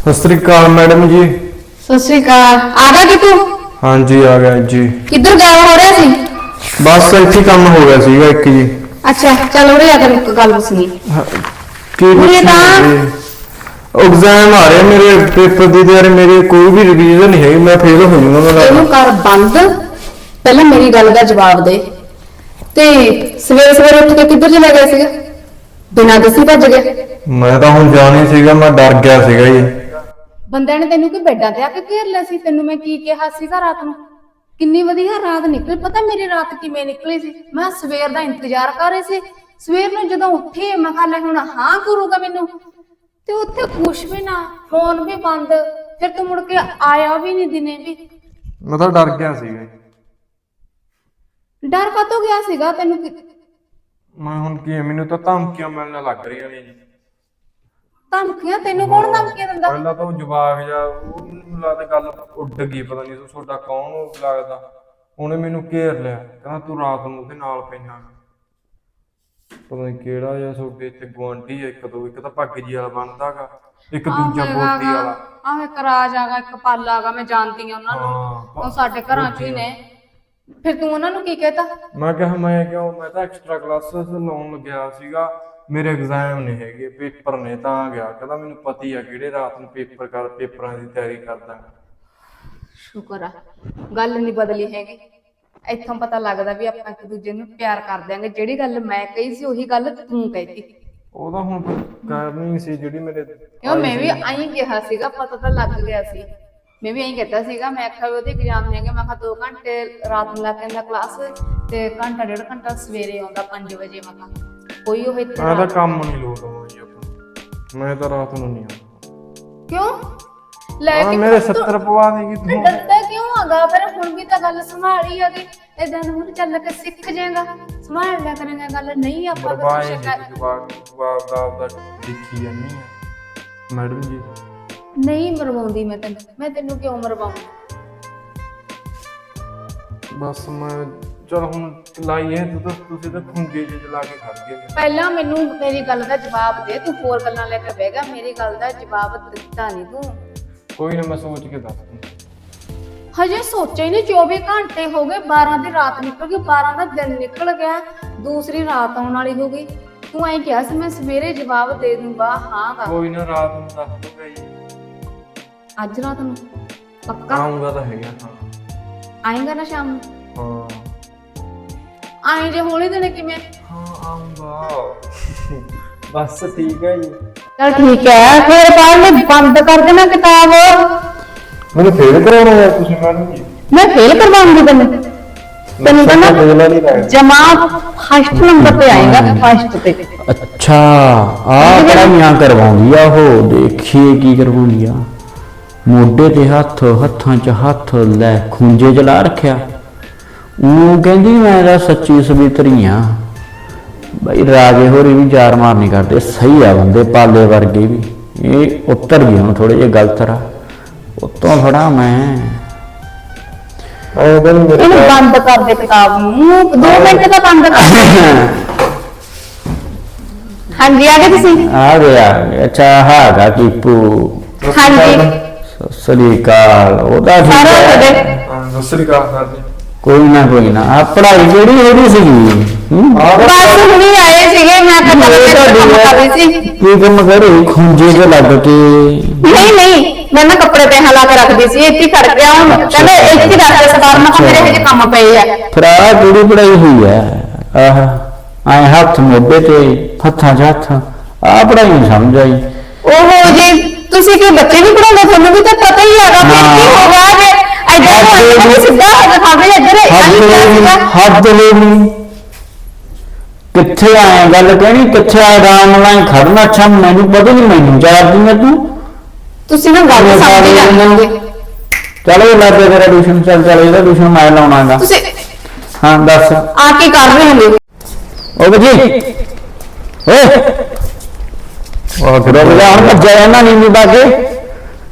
[SPEAKER 4] ਸਤਿ ਸ੍ਰੀ ਅਕਾਲ ਮੈਡਮ ਜੀ।
[SPEAKER 3] ਸਤਿ ਸ਼੍ਰੀ ਅਕਾਲ। ਆ ਗਿਆ ਕਿ ਤੂੰ?
[SPEAKER 4] ਹਾਂਜੀ ਆ ਗਿਆ ਜੀ।
[SPEAKER 3] ਕਿੱਧਰ ਗਿਆ ਹੋ ਰਿਹਾ ਸੀ?
[SPEAKER 4] ਬਸ ਇੱਥੇ ਕੰਮ ਹੋ ਗਿਆ ਸੀਗਾ ਇੱਕ ਜੀ।
[SPEAKER 3] ਅੱਛਾ ਚਲ ਉਰੇ ਆ ਕੇ ਇੱਕ ਗੱਲ ਪੁੱਛਣੀ
[SPEAKER 4] ਕੀ
[SPEAKER 3] ਉਰੇ ਤਾਂ-
[SPEAKER 4] ਐਗਜ਼ਾਮ ਆ ਰਿਹਾ ਮੇਰੇ ਪੇਪਰ ਦੀ ਤਿਆਰੀ ਮੇਰੀ ਕੋਈ ਵੀ ਰਿਵੀਜ਼ਨ ਨਹੀਂ ਹੈਗੀ ਮੈਂ ਫੇਲ ਹੋ ਜਾਊਂਗਾ ਮੈਨੂੰ
[SPEAKER 3] ਇਹਨੂੰ
[SPEAKER 4] ਲੱਗਦਾ
[SPEAKER 3] ਕਰ ਬੰਦ। ਪਹਿਲਾਂ ਮੇਰੀ ਗੱਲ ਦਾ ਜਵਾਬ ਦੇ। ਤੇ ਸਵੇਰੇ ਸਵੇਰੇ ਉੱਠ ਕੇ ਕਿੱਧਰ ਚਲਾ ਗਿਆ ਸੀਗਾ? ਬਿਨਾਂ ਦੱਸੀ ਭੱਜ ਗਿਆ
[SPEAKER 4] ਮੈਂ ਤਾਂ ਹੁਣ ਜਾਣੀ ਸੀਗਾ ਮੈਂ ਡਰ ਗਿਆ ਸੀਗਾ ਜੀ।
[SPEAKER 3] ਬੰਦਿਆਂ ਨੇ ਤੈਨੂੰ ਕਿ ਬੈੱਡਾਂ ਤੇ ਆ ਕੇ ਘੇਰ ਲਿਆ ਸੀ? ਤੈਨੂੰ ਮੈਂ ਕੀ ਕਿਹਾ ਸੀਗਾ ਰਾਤ ਨੂੰ? ਕਿੰਨੀ ਵਧੀਆ ਰਾਤ ਨਿਕਲੀ। ਪਤਾ ਮੇਰੀ ਰਾਤ ਕਿਵੇਂ ਨਿਕਲੀ ਸੀ? ਮੈਂ ਸਵੇਰ ਦਾ ਇੰਤਜ਼ਾਰ ਕਰ ਰਹੀ ਸੀ। ਸਵੇਰ ਨੂੰ ਜਦੋਂ ਉੱਠੀ ਮੈਂ ਕਿਹਾ ਲੈ ਹੁਣ ਹਾਂ ਕਰੂਗਾ ਮੈਨੂੰ। ਤੇ ਉੱਥੇ ਕੁਛ ਵੀ ਨਾ ਫੋਨ ਵੀ ਬੰਦ। ਫਿਰ ਤੂੰ ਮੁੜ ਕੇ ਆਇਆ ਵੀ ਨਹੀਂ ਦਿਨੇ ਵੀ।
[SPEAKER 4] ਮੈਂ ਤਾਂ ਡਰ ਗਿਆ ਸੀਗਾ ਜੀ।
[SPEAKER 3] ਡਰ ਕਾਤੋਂ ਗਿਆ ਸੀਗਾ ਤੈਨੂੰ ਕਿ-
[SPEAKER 4] ਮੈਂ ਹੁਣ ਕੀ ਮੈਨੂੰ ਤਾਂ ਧਮਕੀਆਂ ਮਿਲਣ ਲੱਗ ਰਹੀਆਂ ਨੇ ਜੀ।
[SPEAKER 3] ਧਮਕੀਆਂ ਤੈਨੂੰ ਕੌਣ ਧਮਕੀਆਂ ਦਿੰਦਾ?
[SPEAKER 4] ਪਹਿਲਾਂ ਤਾਂ ਉਹ ਜਵਾਕ ਜਾ ਉਹ ਮੈਨੂੰ ਲੱਗਦਾ ਗੱਲ ਉੱਡ ਗਈ ਪਤਾ ਨਹੀਂ ਤੁਹਾਡਾ ਕੌਣ ਉਹ ਲੱਗਦਾ। ਉਹਨੇ ਮੈਨੂੰ ਘੇਰ ਲਿਆ ਕਹਿੰਦਾ ਤੂੰ ਰਾਤ ਨੂੰ ਉਹਦੇ ਨਾਲ ਪੈਣਾ ਪਤਾ ਨਹੀਂ ਕਿਹੜਾ ਜਾਂ ਤੁਹਾਡੇ ਇੱਥੇ ਗੁਆਂਢੀ ਆ ਇੱਕ ਦੋ ਇੱਕ ਤਾਂ ਪੱਗ ਜੀ ਵਾਲਾ ਬਣਦਾਗਾ ਇੱਕ ਦੂਜਾ ਬੋਦੀ ਵਾਲਾ।
[SPEAKER 3] ਆਹ ਇੱਕ ਰਾਜ ਆਗਾ ਇੱਕ ਪਾਲ ਆਗਾ ਮੈਂ ਜਾਣਦੀ ਆ ਉਹਨਾਂ ਨੂੰ। ਉਹ ਸਾਡੇ ਘਰਾਂ 'ਚ ਹੀ ਨੇ। ਫਿਰ ਤੂੰ ਉਹਨਾਂ ਨੂੰ ਕੀ ਕਹਿਤਾ?
[SPEAKER 4] ਮੈਂ ਕਿਹਾ ਮੈਂ ਕਿਉਂ ਮੈਂ ਤਾਂ ਐਕਸਟਰਾ ਕਲਾਸਿਸ ਲਾਉਣ ਲੱਗਿਆ ਸੀਗਾ। ਮੇਰੇ ਐਗਜ਼ਾਮ ਨਹੀਂ ਹੈਗੇ ਪੇਪਰ ਨੇ ਤਾਂ ਗਿਆ। ਕਹਿੰਦਾ ਮੈਨੂੰ ਪਤੀ ਆ ਕਿਹੜੇ ਰਾਤ ਨੂੰ ਪੇਪਰ ਕਰ ਪੇਪਰਾਂ ਦੀ ਤਿਆਰੀ ਕਰਦਾ।
[SPEAKER 3] ਸ਼ੁਕਰ ਆ ਗੱਲ ਨਹੀਂ ਬਦਲੀ ਹੈਗੀ। ਇੱਥੋਂ ਪਤਾ ਲੱਗਦਾ ਵੀ ਆਪਾਂ ਇੱਕ ਦੂਜੇ ਨੂੰ ਪਿਆਰ ਕਰ ਦਿਆਂਗੇ ਜਿਹੜੀ ਗੱਲ ਮੈਂ ਕਹੀ ਸੀ ਉਹੀ ਗੱਲ ਤੂੰ ਕਹਿਤੀ
[SPEAKER 4] ਉਹ ਤਾਂ ਹੁਣ ਕਰਨੀ ਸੀ ਜਿਹੜੀ ਮੇਰੇ
[SPEAKER 3] ਕਿਉਂ ਮੈਂ ਵੀ ਐਂ ਕਿਹਾ ਸੀਗਾ ਪਤਾ ਤਾਂ ਲੱਗ ਗਿਆ ਸੀ। ਮੈਂ ਵੀ ਐਂ ਕਹਿਤਾ ਸੀਗਾ ਮੈਂ ਆਖਿਆ ਉਹਦੇ ਐਗਜ਼ਾਮ ਨੇ ਹੈਗੇ। ਮੈਂ ਕਿਹਾ 2 ਘੰਟੇ ਰਾਤ ਨੂੰ ਲੱਗ ਜਾਂਦਾ ਕਲਾਸ ਤੇ ਘੰਟਾ ਡੇਢ ਘੰਟਾ ਸਵੇਰੇ ਆਉਂਦਾ 5 ਵਜੇ ਮੈਂ ਕਿਹਾ ਕੋਈ ਉਹ ਇੱਥੇ
[SPEAKER 4] ਮੈਂ ਤਾਂ
[SPEAKER 3] ਰਾਤ-
[SPEAKER 4] ਕੰਮ ਨਹੀਂ ਲੋਟ ਆਉਣਾ ਜੀ ਆਪਣਾ। ਮੈਂ ਤਾਂ ਰਾਤ ਨੂੰ ਨਹੀਂ ਆਉਂਦਾ।
[SPEAKER 3] ਕਿਉਂ? ਲੈ
[SPEAKER 4] ਆ
[SPEAKER 3] ਕੇ
[SPEAKER 4] ਮੇਰੇ 70 ਪਵਾ ਦੇਗੀ
[SPEAKER 3] ਤੇ
[SPEAKER 4] ਤੂੰ
[SPEAKER 3] ਡਰਦਾ ਕਿਉਂ ਆਗਾ ਫਿਰ ਹੁਣ ਵੀ ਤਾਂ ਗੱਲ ਸੰਭਾਲੀ ਆਗੀ ਇਦਾਂ ਨੂੰ ਚੱਲ ਕੇ ਸਿੱਖ ਜਾਏਗਾ। ਸੰਭਾਲ ਲਿਆ ਕਰੇਗਾ ਗੱਲ। ਨਹੀਂ ਆਪਾਂ ਕੁਛ ਕਰ-
[SPEAKER 4] ਜਵਾਬ ਜਵਾਬ ਦਾ ਆਪਦਾ ਦੇਖੀ ਜਾਂਦੀ ਆ। ਮੈਡਮ ਜੀ
[SPEAKER 3] ਨਹੀਂ ਮਰਵਾਉਂਦੀ ਮੈਂ ਤੈਨੂੰ। ਮੈਂ ਤੈਨੂੰ ਕਿਉਂ ਮਰਵਾਉਂਦੀ?
[SPEAKER 4] ਬਸ ਮੈਂ ਚਲ ਹੁਣ ਲਾਈ ਹੈ ਤੂੰ ਤਾਂ ਤੁਸੀਂ ਤਾਂ ਖੁੰਗੇ ਜਿਹੇ ਲਾ ਕੇ ਖੜ ਗਏ।
[SPEAKER 3] ਪਹਿਲਾਂ ਮੈਨੂੰ ਮੇਰੀ ਗੱਲ ਦਾ ਜਵਾਬ ਦੇ ਤੂੰ ਹੋਰ ਗੱਲਾਂ ਲੈ ਕੇ ਬਹਿ ਗਿਆ ਮੇਰੀ ਗੱਲ ਦਾ ਜਵਾਬ ਦਿੱਤਾ ਨਹੀਂ ਤੂੰ।
[SPEAKER 4] ਕੋਈ ਨਾ ਮੈਂ ਸੋਚ ਕੇ ਦੱਸ ਦੂੰ।
[SPEAKER 3] ਹਜੇ ਸੋਚਿਆ ਹੀ ਨਹੀਂ 24 ਘੰਟੇ ਹੋ ਗਏ 12 ਦੀ ਰਾਤ ਨਿਕਲ ਗਈ 12 ਦਾ ਦਿਨ ਨਿਕਲ ਗਿਆ ਦੂਸਰੀ ਰਾਤ ਆਉਣ ਵਾਲੀ ਹੋ ਗਈ। ਤੂੰ ਐਂ ਕਿਹਾ ਸੀ ਮੈਂ ਸਵੇਰੇ ਜਵਾਬ ਦੇ ਦੂੰਗਾ ਹਾਂ ਦਾ
[SPEAKER 4] ਕੋਈ ਨਾ ਰਾਤ ਨੂੰ ਦੱਸ ਦੂੰਗਾ ਜੀ
[SPEAKER 3] ਅੱਜ ਰਾਤ ਨੂੰ ਪੱਕਾ?
[SPEAKER 4] ਆਉਂਗਾ ਤਾਂ ਹੈਗਾ ਹਾਂ।
[SPEAKER 3] ਆਏਗਾ ਨਾ ਸ਼ਾਮ ਨੂੰ?
[SPEAKER 4] ਹਾਂ।
[SPEAKER 3] ਆਏ ਜੇ ਹੋਲੀ ਦਿਨ ਕਿਵੇਂ?
[SPEAKER 4] ਹਾਂ ਆਉਂਗਾ। ਬਸ ਠੀਕ ਹੈ ਜੀ।
[SPEAKER 3] ਚਲ ਠੀਕ ਹੈ ਫਿਰ ਪੜ੍ਹਨੇ ਬੰਦ ਕਰ ਦੇਣਾ ਕਿਤਾਬ।
[SPEAKER 4] ਮੈਨੂੰ ਫੇਲ ਕਰਾਉਣਾ ਹੈ ਤੁਸੀਂ ਮੈਡਮ ਜੀ
[SPEAKER 3] ਮੈਂ ਫੇਲ ਕਰਵਾਉਂਗੀ ਤੈਨੂੰ। ਤੈਨੂੰ ਕਹਿੰਦਾ
[SPEAKER 4] ਬੋਲਣਾ ਨਹੀਂ ਲੱਗਦਾ
[SPEAKER 3] ਜਮਾ ਫਸਟ ਨੰਬਰ ਤੇ ਆਏਗਾ ਫਸਟ ਤੇ।
[SPEAKER 1] ਅੱਛਾ ਆ ਪੜਾਈਆਂ ਕਰਵਾਉਂਦੀ ਆ ਉਹ? ਦੇਖੀਏ ਕੀ ਕਰਵਾਉਂਦੀ ਆ। ਮੋਢੇ ਤੇ ਹੱਥ ਹੱਥਾਂ 'ਚ ਹੱਥ ਲੈ ਖੁੰਝੇ 'ਚ ਲਾ ਰੱਖਿਆ। ਉਹ ਕਹਿੰਦੀ ਮੈਂ ਤਾਂ ਸੱਚੀ ਸਵਿਤਰੀ ਆ। ਬਈ ਰਾਜੇ ਹੋਰੀ ਵੀ ਜਾਰ ਮਾਰ ਨਹੀਂ ਕਰਦੇ ਸਹੀ ਆ ਬੰਦੇ ਪਾਲੇ ਵਰਗੇ ਵੀ। ਇਹ ਉੱਤਰ ਗਏ ਹੁਣ ਥੋੜੇ ਜਿਹਾ ਗਲਤ ਰਾ ਉਤੋਂ ਫੜਾ ਮੈਂ।
[SPEAKER 4] ਉਹ ਕਹਿੰਦੇ ਮੇਰੇ
[SPEAKER 3] ਇਹਨੂੰ ਬੰਦ ਕਰ ਦੇ ਕਿਤਾਬ ਨੂੰ। 2 ਮਿੰਟ ਦਾ ਬੰਦ ਕਰ ਦੇ। ਹਾਂਜੀ ਆ ਗਏ ਤੁਸੀਂ?
[SPEAKER 1] ਆ ਗਿਆ। ਅੱਛਾ ਹਾਗਾ ਕੀਪੂ
[SPEAKER 3] ਹਾਂਜੀ।
[SPEAKER 1] ਸਤਿ ਸ੍ਰੀ ਅਕਾਲ। ਉਹਦਾ ਠੀਕ
[SPEAKER 3] ਸਾਰਾ
[SPEAKER 1] ਹੈ
[SPEAKER 3] ਤੁਹਾਡੇ
[SPEAKER 4] ਹਾਂ ਸਤਿ ਸ੍ਰੀ ਅਕਾਲ ਸਰ ਜੀ।
[SPEAKER 1] ਕੋਈ ਨਾ ਕੋਈ ਨਾ। ਆ ਪੜਾਈ ਕਿਹੜੀ ਹੋ ਰਹੀ ਸੀਗੀ? ਹੂੰ?
[SPEAKER 3] ਬਸ ਹੁਣੀ ਆਏ ਸੀਗੇ ਮੈਂ ਤਾਂ
[SPEAKER 1] ਇਹ
[SPEAKER 3] ਕੰਮ
[SPEAKER 1] ਤੁਹਾਡੀ
[SPEAKER 3] ਕਰ ਰਹੀ ਸੀ।
[SPEAKER 1] ਕੀ ਕੰਮ ਕਰ ਖੁੰਝੇ ਤੇ ਲੱਗ ਕੇ।
[SPEAKER 3] ਨਹੀਂ ਨਹੀਂ ਮੈਂ ਨਾ ਕੱਪੜੇ ਤੇ ਹਲਾ ਕੇ ਰੱਖਦੀ ਸੀ ਇੱਥੇ ਹੀ ਖੜ ਗਿਆ ਹੁਣ। ਕਹਿੰਦੇ ਇੱਥੇ ਹੀ ਰੱਖ ਦੇ ਸਵਾਰ ਮੈਂ ਕਿਹਾ ਮੇਰੇ ਹਜੇ ਕੰਮ ਪਏ ਆ।
[SPEAKER 1] ਫਿਰ ਆ ਕਿਹੜੀ ਪੜਾਈ ਹੋਈ ਹੈ ਆਹ ਆਏ ਹੱਥ ਮੋਢੇ ਤੇ ਹੱਥਾਂ 'ਚ ਹੱਥ। ਆ ਪੜਾਈ ਨਹੀਂ ਸਮਝ ਆਈ।
[SPEAKER 3] ਓਹੋ ਜੀ ਤੁਸੀਂ ਕੀ ਬੱਚੇ ਨਹੀਂ ਪੜਾਉਂਦੇ ਤੁਹਾਨੂੰ ਵੀ ਤਾਂ ਪਤਾ ਹੀ ਹੈਗਾ ਫਿਰ ਕੀ
[SPEAKER 1] ਹਾਂ।
[SPEAKER 3] ਹੋ ਗਿਆ ਜੇ ਇੱਧਰ ਨੂੰ ਸਿੱਧਾ ਹੋ ਕੇ ਖਾਵੇ ਇੱਧਰ
[SPEAKER 1] ਹੱਦ। ਹੱਦ ਹੋ ਗਈ ਕਿੱਥੇ ਆਏ ਗੱਲ ਕਹਿਣੀ ਕਿੱਥੇ ਆਏ ਆਰਾਮ ਨਾਲ ਖੜਨਾ ਅੱਛਾ ਮੈਨੂੰ ਪਤਾ ਨਹੀਂ ਮੈਨੂੰ ਚਾਰ ਦਿਨ ਤੂੰ
[SPEAKER 3] ਤੁਸੀਂ ਨਾ ਗੱਲ ਸਮਝ ਜਾਂਦੇ
[SPEAKER 1] ਚਲੋ ਲੈ ਤੇ ਤੇਰਾ ਟਿਊਸ਼ਨ ਚੱਲ ਚੱਲ ਇਹਦਾ ਟਿਊਸ਼ਨ ਮੈਂ ਲਾਉਣਾਗਾ
[SPEAKER 3] ਤੁਸੀਂ
[SPEAKER 1] ਹਾਂ ਦੱਸ
[SPEAKER 3] ਆ ਕੀ ਕਰ ਰਹੇ ਹੋ
[SPEAKER 1] ਓ ਬਜੀ ਓਏ
[SPEAKER 4] ਆ
[SPEAKER 1] ਰੁਕ ਜਾ ਹੁਣ ਭੱਜਿਆ ਇਹਨਾਂ ਨੀਂਦ ਬਾਗੇ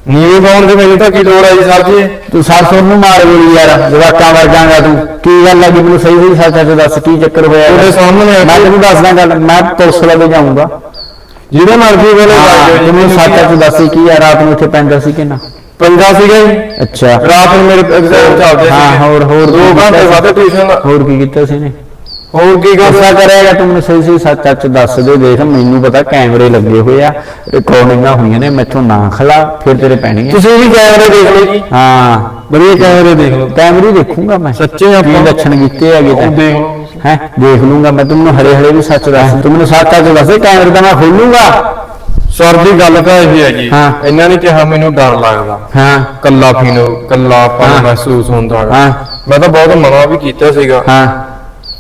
[SPEAKER 4] ਨੀਵੇਂ ਪਾਉਣ ਦੀ ਮੈਨੂੰ ਤਾਂ ਕੀ ਲੋੜ ਆ ਜੀ ਸਰ ਜੀ?
[SPEAKER 1] ਤੂੰ ਸਰਸੋਂ ਨੂੰ ਮਾਰ ਗੋਲੀ ਯਾਰ ਜਵਾਕਾਂ ਵਰਗਾਂਗਾ ਤੂੰ। ਕੀ ਗੱਲ ਲੱਗੀ ਮੈਨੂੰ ਸਹੀ ਸਹੀ ਸੱਚ ਸੱਚ ਦੱਸ ਕੀ ਚੱਕਰ ਹੋਇਆ
[SPEAKER 4] ਤੁਹਾਡੇ ਸਾਹਮਣੇ ਆ
[SPEAKER 1] ਮੈਂ ਤੈਨੂੰ ਦੱਸਦਾ ਗੱਲ ਮੈਂ ਪੁਲਿਸ ਲਵੇ ਜਾਊਂਗਾ।
[SPEAKER 4] ਜਿਹਦੇ ਮਰਜ਼ੀ ਵੇਲੇ
[SPEAKER 1] ਹਾਂ
[SPEAKER 4] ਲੱਗ ਜਾਓ ਜੀ
[SPEAKER 1] ਤੈਨੂੰ ਸੱਚ ਸੱਚ ਦੱਸ ਕੀ ਆ ਰਾਤ ਨੂੰ ਇੱਥੇ ਪੈਂਦਾ ਸੀ ਕਿ ਨਾ
[SPEAKER 4] ਪੰਜਾ ਸੀਗਾ ਜੀ।
[SPEAKER 1] ਅੱਛਾ।
[SPEAKER 4] ਰਾਤ ਨੂੰ ਮੇਰੇ ਐਗਜ਼ਾਮ ਚੱਲਦੇ
[SPEAKER 1] ਹਾਂ
[SPEAKER 4] ਸੀਗੇ।
[SPEAKER 1] ਹੋਰ ਹੋਰ
[SPEAKER 4] ਦੋ ਘੰਟੇ ਬਾਅਦ ਟਿਊਸ਼ਨ
[SPEAKER 1] ਹੋਰ ਕੀ ਕੀਤਾ ਸੀ ਨੇ
[SPEAKER 4] ਹੋਰ ਕੀ
[SPEAKER 1] ਗੁੱਸਾ ਕਰੇਗਾ ਤੂੰ ਮੈਨੂੰ ਸਹੀ ਸਹੀ ਸੱਚ ਸੱਚ ਦੱਸ ਦੇ ਦੇਖ ਮੈਨੂੰ ਪਤਾ ਕੈਮਰੇ ਲੱਗੇ ਹੋਏ ਆ ਰਿਕਾਰਡਿੰਗਾਂ ਹੋਈਆਂ ਨੇ ਮੈਥੋਂ ਨਾ ਖਲਾ ਫਿਰ ਤੇਰੇ ਪੈਣਗੇ
[SPEAKER 4] ਤੁਸੀਂ ਵੀ ਕੈਮਰੇ ਦੇਖ ਲਓ ਜੀ।
[SPEAKER 1] ਹਾਂ।
[SPEAKER 4] ਵਧੀਆ ਕੈਮਰੇ ਦੇਖ ਲਓ।
[SPEAKER 1] ਕੈਮਰੇ ਦੇਖੂੰਗਾ ਮੈਂ।
[SPEAKER 4] ਸੱਚੇ ਆਪਾਂ-
[SPEAKER 1] ਲੱਛਣ ਕੀਤੇ ਹੈਗੇ ਤਾਂ।
[SPEAKER 4] ਦੇਖ ਲਓ।
[SPEAKER 1] ਹੈ? ਦੇਖ ਲੂੰਗਾ ਮੈਂ ਤੈਨੂੰ ਹਰੇ ਹਰੇ ਵੀ ਸੱਚ ਦੱਸ ਤੂੰ ਮੈਨੂੰ ਸੱਚ ਸੱਚ ਦੱਸ ਦੇ ਕੈਮਰੇ ਤਾਂ ਮੈਂ ਖੋਲੂੰਗਾ
[SPEAKER 4] ਸਰ ਦੀ ਗੱਲ ਤਾਂ ਇਹ ਹੈ ਜੀ। ਇਹਨਾਂ ਨੇ ਕਿਹਾ ਮੈਨੂੰ ਡਰ ਲੱਗਦਾ।
[SPEAKER 1] ਹਾਂ।
[SPEAKER 4] ਕੱਲਾ ਫੀਨੋ ਕੱਲਾ
[SPEAKER 1] ਹਾਂ।
[SPEAKER 4] ਮਹਿਸੂਸ ਹੁੰਦਾ
[SPEAKER 1] ਹਾਂ।
[SPEAKER 4] ਮੈਂ ਤਾਂ ਬਹੁਤ ਮਨਾ ਵੀ ਕੀਤਾ ਸੀਗਾ।
[SPEAKER 1] ਹਾਂ।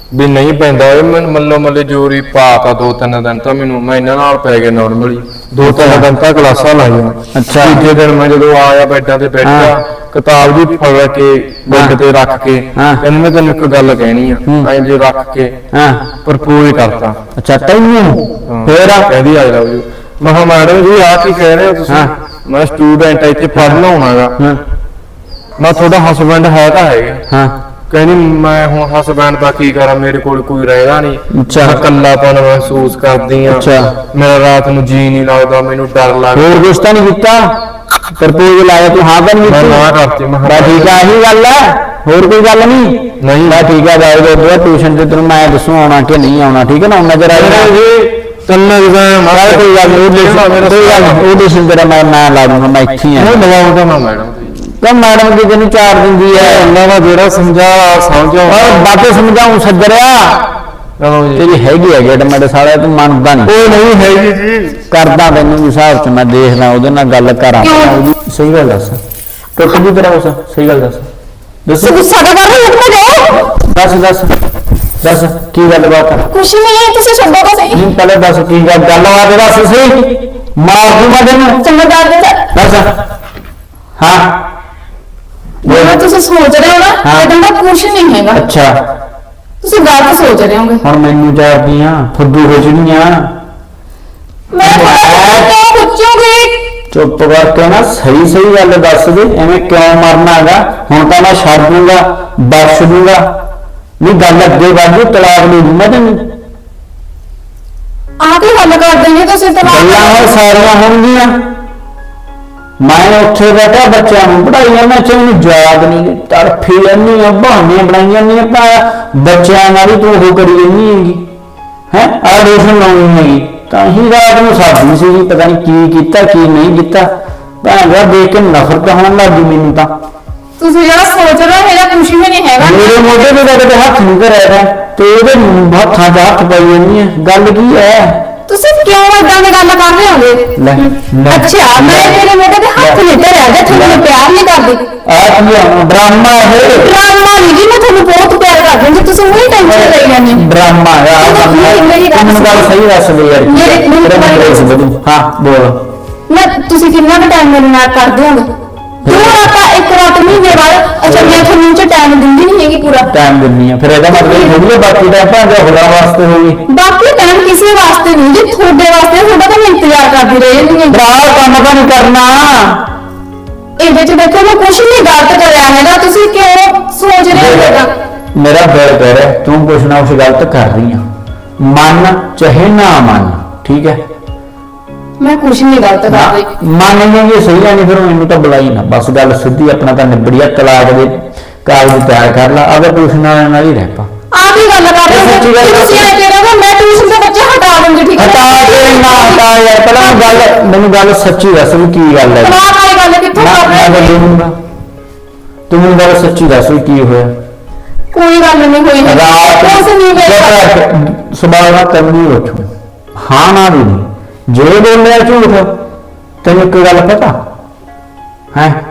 [SPEAKER 4] ਵੀ ਨਹੀਂ ਪੈਂਦਾ ਇਹ ਮੈਨੂੰ ਮੱਲੋ ਮੱਲੇ ਜੋਰੀ ਪਾਤਾ ਦੋ ਤਿੰਨ ਦਿਨ ਤਾਂ ਮੈਨੂੰ ਮੈਂ ਇਹਨਾਂ ਨਾਲ ਪੈ ਗਿਆ ਨਾਰਮਲੀ ਦੋ ਤਿੰਨ ਦਿਨ ਤਾਂ ਕਲਾਸਾਂ ਲਾਈਆਂ
[SPEAKER 1] ਅੱਛਾ।
[SPEAKER 4] ਤੀਜੇ ਦਿਨ ਮੈਂ ਜਦੋਂ ਆਇਆ ਬੈਡਾਂ ਤੇ ਬੈਠਾ। ਕਿਤਾਬ ਜੀ ਫੜ ਕੇ ਬੈੱਡ। ਤੇ ਰੱਖ ਕੇ। ਕਹਿੰਦਾ ਮੈਂ ਤੈਨੂੰ ਇੱਕ ਗੱਲ ਕਹਿਣੀ ਆ। ਐਂ ਜੇ ਰੱਖ ਕੇ
[SPEAKER 1] ਹਾਂ
[SPEAKER 4] ਪ੍ਰਪੋਜ਼ ਕਰਤਾ
[SPEAKER 1] ਅੱਛਾ ਤੈਨੂੰ। ਫੇਰ
[SPEAKER 4] ਕਹਿੰਦੀ ਆ ਲਵ ਯੂ ਮੈਂ ਕਿਹਾ ਮੈਡਮ ਜੀ ਆ ਕੀ ਕਹਿ ਰਹੇ ਹੋ ਤੁਸੀਂ। ਮੈਂ ਸਟੂਡੈਂਟ ਇੱਥੇ ਪੜ੍ਹਨ ਆਉਣਾਗਾ
[SPEAKER 1] ਹਾਂ
[SPEAKER 4] ਮੈਂ ਤੁਹਾਡਾ ਹਸਬੰਡ ਹੈ ਤਾਂ ਹੈਗਾ
[SPEAKER 1] ਹਾਂ
[SPEAKER 4] ਕਹਿੰਦੀ ਮੈਂ ਹੁਣ ਹਸਬੈਂਡ ਦਾ ਕੀ ਕਰਾਂ? ਮੇਰੇ ਕੋਲ ਕੋਈ ਰਹਿਦਾ ਨਹੀਂ।
[SPEAKER 1] ਅੱਛਾ।
[SPEAKER 4] ਮੈਂ ਇਕੱਲਾਪਨ ਮਹਿਸੂਸ ਕਰਦੀ ਆ
[SPEAKER 1] ਅੱਛਾ।
[SPEAKER 4] ਮੇਰਾ ਰਾਤ ਨੂੰ ਜੀ ਨਹੀਂ ਲੱਗਦਾ ਮੈਨੂੰ ਡਰ ਲੱਗਦਾ।
[SPEAKER 1] ਹੋਰ ਕੁਛ ਤਾਂ ਨਹੀਂ ਕੀਤਾ? ਪ੍ਰਪੋਜ਼ ਲਾਇਆ ਤੂੰ ਹਾਂ ਤਾਂ ਨਹੀਂ
[SPEAKER 4] ਮੈਂ
[SPEAKER 1] ਕੀਤੀ
[SPEAKER 4] ਨਾ ਕਰਤੀ ਮੈਂ
[SPEAKER 1] ਠੀਕ ਆ ਇਹੀ ਗੱਲ ਹੈ ਹੋਰ ਕੋਈ ਗੱਲ ਨਹੀਂ?
[SPEAKER 4] ਨਹੀਂ।
[SPEAKER 1] ਬਾ ਠੀਕ ਆ ਜਾਓ ਦੋ ਟਿਊਸ਼ਨ ਤੇ ਤੈਨੂੰ ਮੈਂ ਦੱਸੂ ਆਉਣਾ ਕਿ ਨਹੀਂ ਆਉਣਾ ਠੀਕ ਹੈ ਨਾ? ਉਹਨਾਂ ਜਰਾ
[SPEAKER 4] ਮੇਰਾ ਜੀ ਤਿੰਨ ਐਗਜ਼ਾਮ
[SPEAKER 1] ਚੱਲ ਕੋਈ ਗੱਲ ਨਹੀਂ ਉਹ ਨਹੀਂ ਡਿਸ਼ਨ ਤੇਰਾ ਮੈਂ ਨਾਂ ਲਾ ਦੂੰਗਾ ਮੈਂ ਇੱਥੇ ਹੀ ਆ।
[SPEAKER 4] ਉਹ ਲਵਾਉਂਦਾ ਮੈਂ ਮੈਡਮ।
[SPEAKER 1] ਤਾਂ ਮੈਡਮ ਜੀ ਤੈਨੂੰ ਚਾਰ ਦਿੰਦੀ ਹੈ
[SPEAKER 4] ਉਹਨਾਂ ਦਾ ਜਿਹੜਾ ਸਮਝਾ ਸਮਝੋ
[SPEAKER 1] ਔਰ ਬਾਤੇ ਸਮਝਾਉਂ ਸੱਜਰਿਆ
[SPEAKER 4] ਚਲੋ ਜੀ
[SPEAKER 1] ਤੇਰੀ ਹੈਗੀ ਹੈ ਗੇਟ ਮੇਰੇ ਸਾਲੇ ਤੂੰ ਮੰਨਦਾ ਨਹੀਂ
[SPEAKER 4] ਉਹ ਨਹੀਂ ਹੈਗੀ ਜੀ
[SPEAKER 1] ਕਰਦਾ ਤੈਨੂੰ ਵੀ ਹਿਸਾਬ ਚ ਮੈਂ ਦੇਖਦਾ ਉਹਦੇ ਨਾਲ ਗੱਲ ਕਰਾਂ ਉਹਦੀ ਸਹੀ ਗੱਲ ਦੱਸ ਟੁੱਟ ਗਈ ਤੇਰਾ ਉਸ ਸਹੀ ਗੱਲ ਦੱਸ ਦੱਸ
[SPEAKER 3] ਗੁੱਸਾ ਤਾਂ ਕਰ ਰਹੀ ਉੱਠ ਜਾਓ
[SPEAKER 1] ਦੱਸ ਦੱਸ ਦੱਸ ਕੀ ਗੱਲ ਬਾਤ ਹੈ
[SPEAKER 3] ਕੁਛ ਨਹੀਂ ਤੁਸੀਂ ਛੱਡੋ ਤਾਂ ਸਹੀ
[SPEAKER 1] ਨਹੀਂ ਪਹਿਲੇ ਦੱਸ ਕੀ ਗੱਲ ਗੱਲਬਾਤ ਦੱਸ ਸਹੀ ਮਾਰ ਦੂੰਗਾ ਤੈਨੂੰ
[SPEAKER 3] ਚੰਗਾ ਦੱਸ ਦੇ
[SPEAKER 1] ਦੱਸ ਹਾਂ
[SPEAKER 3] ਜਿਹੜਾ ਤੁਸੀਂ ਸੋਚ ਰਹੇ ਹੋ ਨਾ
[SPEAKER 1] ਹਾਂ।
[SPEAKER 3] ਇਹਦਾ ਨਾ ਕੁਛ ਨਹੀਂ ਹੈਗਾ।
[SPEAKER 1] ਅੱਛਾ।
[SPEAKER 3] ਤੁਸੀਂ ਗਲਤ ਸੋਚ ਰਹੇ ਹੋਗੇ।
[SPEAKER 1] ਹੁਣ ਮੈਨੂੰ ਜਾਰਦੀਆਂ ਫੁੱਦੂ ਹੋ ਜਣੀਆਂ।
[SPEAKER 3] ਮੈਂ ਤੁਹਾਡਾ ਕਿਉਂ ਪੁੱਛੂਗੀ?
[SPEAKER 1] ਚੁੱਪ ਕਰਕੇ ਨਾ ਸਹੀ ਸਹੀ ਗੱਲ ਦੱਸ ਦੇ ਐਵੇਂ ਕਿਉਂ ਮਰਨਾ ਹੈਗਾ। ਹੁਣ ਤਾਂ ਮੈਂ ਛੱਡ ਦੂੰਗਾ ਬਖਸ਼ ਦੂੰਗਾ। ਨਹੀਂ ਗੱਲ ਅੱਗੇ ਵਧੂ ਤਲਾਕ ਦੇ ਦੂੰਗਾ ਤੈਨੂੰ।
[SPEAKER 3] ਆਹ ਕੀ ਗੱਲ ਕਰ ਦੇਂਗੇ ਤੁਸੀਂ
[SPEAKER 1] ਗੱਲਾਂ
[SPEAKER 3] ਤਲਾਕ
[SPEAKER 1] ਹੁਣ ਸਾਰੀਆਂ ਹੋਣਗੀਆਂ। ਮੈਂ ਉੱਥੇ ਬੈਠਾ ਬੱਚਿਆਂ ਨੂੰ ਪੜਾਈ ਜਾਂਦਾ ਚ ਮੈਨੂੰ ਯਾਦ ਨਹੀਂ ਤੜਫੀ ਜਾਂਦੀ ਆ ਬਹਾਨੇ ਬਣਾਈ ਜਾਂਦੀ ਆ ਪਾ ਬੱਚਿਆਂ ਨਾਲ ਹੀ ਤੂੰ ਉਹ ਕਰੀ ਜਾਂਦੀ ਹੈਗੀ। ਹੈ? ਆ ਰੋਸ਼ਨ ਲਾਉਣੀ ਹੈਗੀ। ਤਾਂ ਹੀ ਰਾਤ ਨੂੰ ਸਾਡੀ ਸੀ ਪਤਾ ਨਹੀਂ ਕੀ ਕੀਤਾ ਕੀ ਨਹੀਂ ਕੀਤਾ। ਭੈਣ ਦਾ ਦੇਖ ਕੇ ਨਫ਼ਰਤ ਹੋਣ ਲੱਗੀ ਮੈਨੂੰ ਤਾਂ।
[SPEAKER 3] ਤੁਸੀਂ ਜਿਹੜਾ ਸੋਚ ਰਹੇ ਹੋ ਇਹਦਾ ਕੁਛ ਵੀ ਨਹੀਂ ਹੈਗਾ।
[SPEAKER 1] ਮੇਰੇ ਮੋਢੇ ਤੇ ਤਾਂ ਹੱਥ ਨਹੀਂ ਕਰਿਆ ਤਾ, ਤੇ ਉਹਦੇ ਹੱਥਾਂ 'ਚ ਹੱਥ ਪਾਈ ਜਾਂਦੀ ਹੈ ਗੱਲ ਕੀ ਹੈ?
[SPEAKER 3] ਤੁਸੀਂ ਕਿਉਂ ਏਦਾਂ ਦੀ ਗੱਲ ਕਰ ਰਹੇ ਹੋਗੇ?
[SPEAKER 1] ਲੈ
[SPEAKER 3] ਅੱਛਾ ਮੈਂ ਤੇਰੇ ਮੋਢੇ ਤੇ ਹੱਥ ਨਹੀਂ ਧਰਿਆ ਜੇ ਤੁਹਾਨੂੰ ਪਿਆਰ ਨਹੀਂ ਕਰਦੀ।
[SPEAKER 1] ਆ ਕੀ ਹੈ ਡਰਾਮਾ ਹੈ
[SPEAKER 3] ਡਰਾਮਾ ਨਹੀਂ ਜੀ ਮੈਂ ਤੁਹਾਨੂੰ ਬਹੁਤ ਪਿਆਰ ਕਰਦੀ ਹਾਂ ਤੁਸੀਂ ਉਹੀ ਟੈਨਸ਼ਨ ਲਈ ਜਾਂਦੇ ਹੋ।
[SPEAKER 1] ਹੈ ਆ।
[SPEAKER 3] ਮੇਰੀ- ਮੇਰੀ ਗੱਲ
[SPEAKER 1] ਤੂੰ ਮੈਨੂੰ ਗੱਲ ਸਹੀ ਦੱਸ ਦੇ ਯਾਰ ਹੈ।
[SPEAKER 3] ਮੇਰੀ- ਮੇਰੀ ਗੱਲ
[SPEAKER 1] ਬੋਲ।
[SPEAKER 3] ਮੈਂ ਤੁਸੀਂ ਕਿੰਨਾ ਕੁ ਟਾਈਮ ਮੇਰੇ ਨਾਲ ਕਰਦੇ ਹੋਗੇ? ਕਿਉਂ ਆਪਾਂ ਇੱਕ ਰਾਤ ਮਹੀਨੇ ਬਾਅਦ ਅੱਛਾ ਮੈਂ ਤੁਹਾਨੂੰ ਚ ਟਾਈਮ ਦਿੰਦੀ ਨਹੀਂ ਹੈਗੀ ਪੂਰਾ।
[SPEAKER 1] ਟਾਈਮ ਦਿੰਨੀ ਆ ਫਿਰ ਇਹਦਾ ਮਤਲਬ ਥੋੜੀ ਹੈ ਬਾਕੀ ਟਾਈਮ ਭਾਂਜਾ ਹੋਣਾ ਵਾਸਤੇ ਹੋਗੀ
[SPEAKER 3] ਬਾਕੀ ਟਾਈਮ ਕਿਸੇ ਵਾਸਤੇ ਨਹੀਂ ਜੀ ਤੁਹਾਡੇ ਵਾਸਤੇ ਤੁਹਾਡਾ ਤਾਂ ਮੈਂ ਇੰਤਜ਼ਾਰ ਕਰਦੀ ਰਹੀ ਹਾਂ।
[SPEAKER 1] ਭਰਾ ਕੰਮ ਤਾਂ ਨਹੀਂ ਕਰਨਾ।
[SPEAKER 3] ਇਹਦੇ ਚ ਦੇਖੋ ਮੈਂ ਕੁਛ ਨਹੀਂ ਗਲਤ ਕਰਿਆ ਹੈਗਾ ਤੁਸੀਂ ਕਿਉਂ ਸੋਚ ਰਹੇ ਹੋ ਇਹਦਾ?
[SPEAKER 1] ਮੇਰਾ ਦਿਲ ਕਹਿ ਰਿਹਾ ਤੂੰ ਕੁਛ ਨਾ ਕੁਛ ਗਲਤ ਕਰ ਰਹੀ ਆ। ਮੰਨ ਚਾਹੇ ਨਾ ਮੰਨ ਠੀਕ ਹੈ?
[SPEAKER 3] ਮੈਂ ਕੁਛ ਨਹੀਂ ਗਲਤ ਕਰ ਰਹੀ।
[SPEAKER 1] ਮੰਨ ਲਵਾਂਗੇ ਸਹੀ ਆ ਨਹੀਂ ਫਿਰ ਮੈਨੂੰ ਤਾਂ ਬੁਲਾਈ ਨਾ। ਬਸ ਗੱਲ ਸਿੱਧੀ ਆਪਣਾ ਤਾਂ ਨਿਬੜਿਆ ਤਲਾਕ ਦੇ ਕਾਗਜ਼ ਤਿਆਰ ਕਰ ਲਾ। ਅਗਰ ਟਿਊਸ਼ਨ ਵਾਲਿਆਂ ਨਾਲ ਹੀ ਰਹਿ ਪਾ।
[SPEAKER 3] ਆਹ ਵੀ ਗੱਲ ਕਰ ਰਹੇ ਹੋ
[SPEAKER 1] ਸੱਚੀ ਗੱਲ
[SPEAKER 3] ਕਿ ਤੁਸੀਂ ਇਹ ਕਹਿ ਰਹੇ ਹੋ ਮੈਂ ਟਿਊਸ਼ਨ ਦੇ ਬੱਚੇ ਹਟਾ ਦੂੰਗੀ ਠੀਕ ਹੈ
[SPEAKER 1] ਹਟਾ ਕੇ ਨਾ ਹਟਾ ਯਾਰ ਪਹਿਲਾਂ ਮੈਨੂੰ ਗੱਲ ਮੈਨੂੰ ਗੱਲ ਸੱਚੀ ਦੱਸ ਵੀ ਕੀ ਗੱਲ ਹੈ।
[SPEAKER 3] ਤਲਾਕ ਵਾਲੀ ਗੱਲ ਕਿੱਥੋਂ
[SPEAKER 1] ਮੈਂ
[SPEAKER 3] ਕਰ
[SPEAKER 1] ਮੈਂ
[SPEAKER 3] ਰਹੇ
[SPEAKER 1] ਤਾਂ
[SPEAKER 3] ਹੋ?
[SPEAKER 1] ਦੇਵਾਂਗਾ ਤੂੰ ਮੈਨੂੰ ਗੱਲ ਸੱਚੀ ਦੱਸ ਵੀ ਕੀ ਹੋਇਆ।
[SPEAKER 3] ਕੋਈ ਗੱਲ ਨਹੀਂ ਹੋਈ
[SPEAKER 1] ਰਾਤ
[SPEAKER 3] ਕੁਛ ਨਹੀਂ ਹੋਇਆ
[SPEAKER 1] ਸੁਬਾਹ ਦਾ ਕਰਨੀ ਉੱਠੋ। ਹਾਂ ਨਾ ਵੀ ਨਹੀਂ ਜੇ ਬੋਲਿਆ ਝੂਠ ਤੈਨੂੰ ਇੱਕ ਗੱਲ ਪਤਾ? ਹੈ?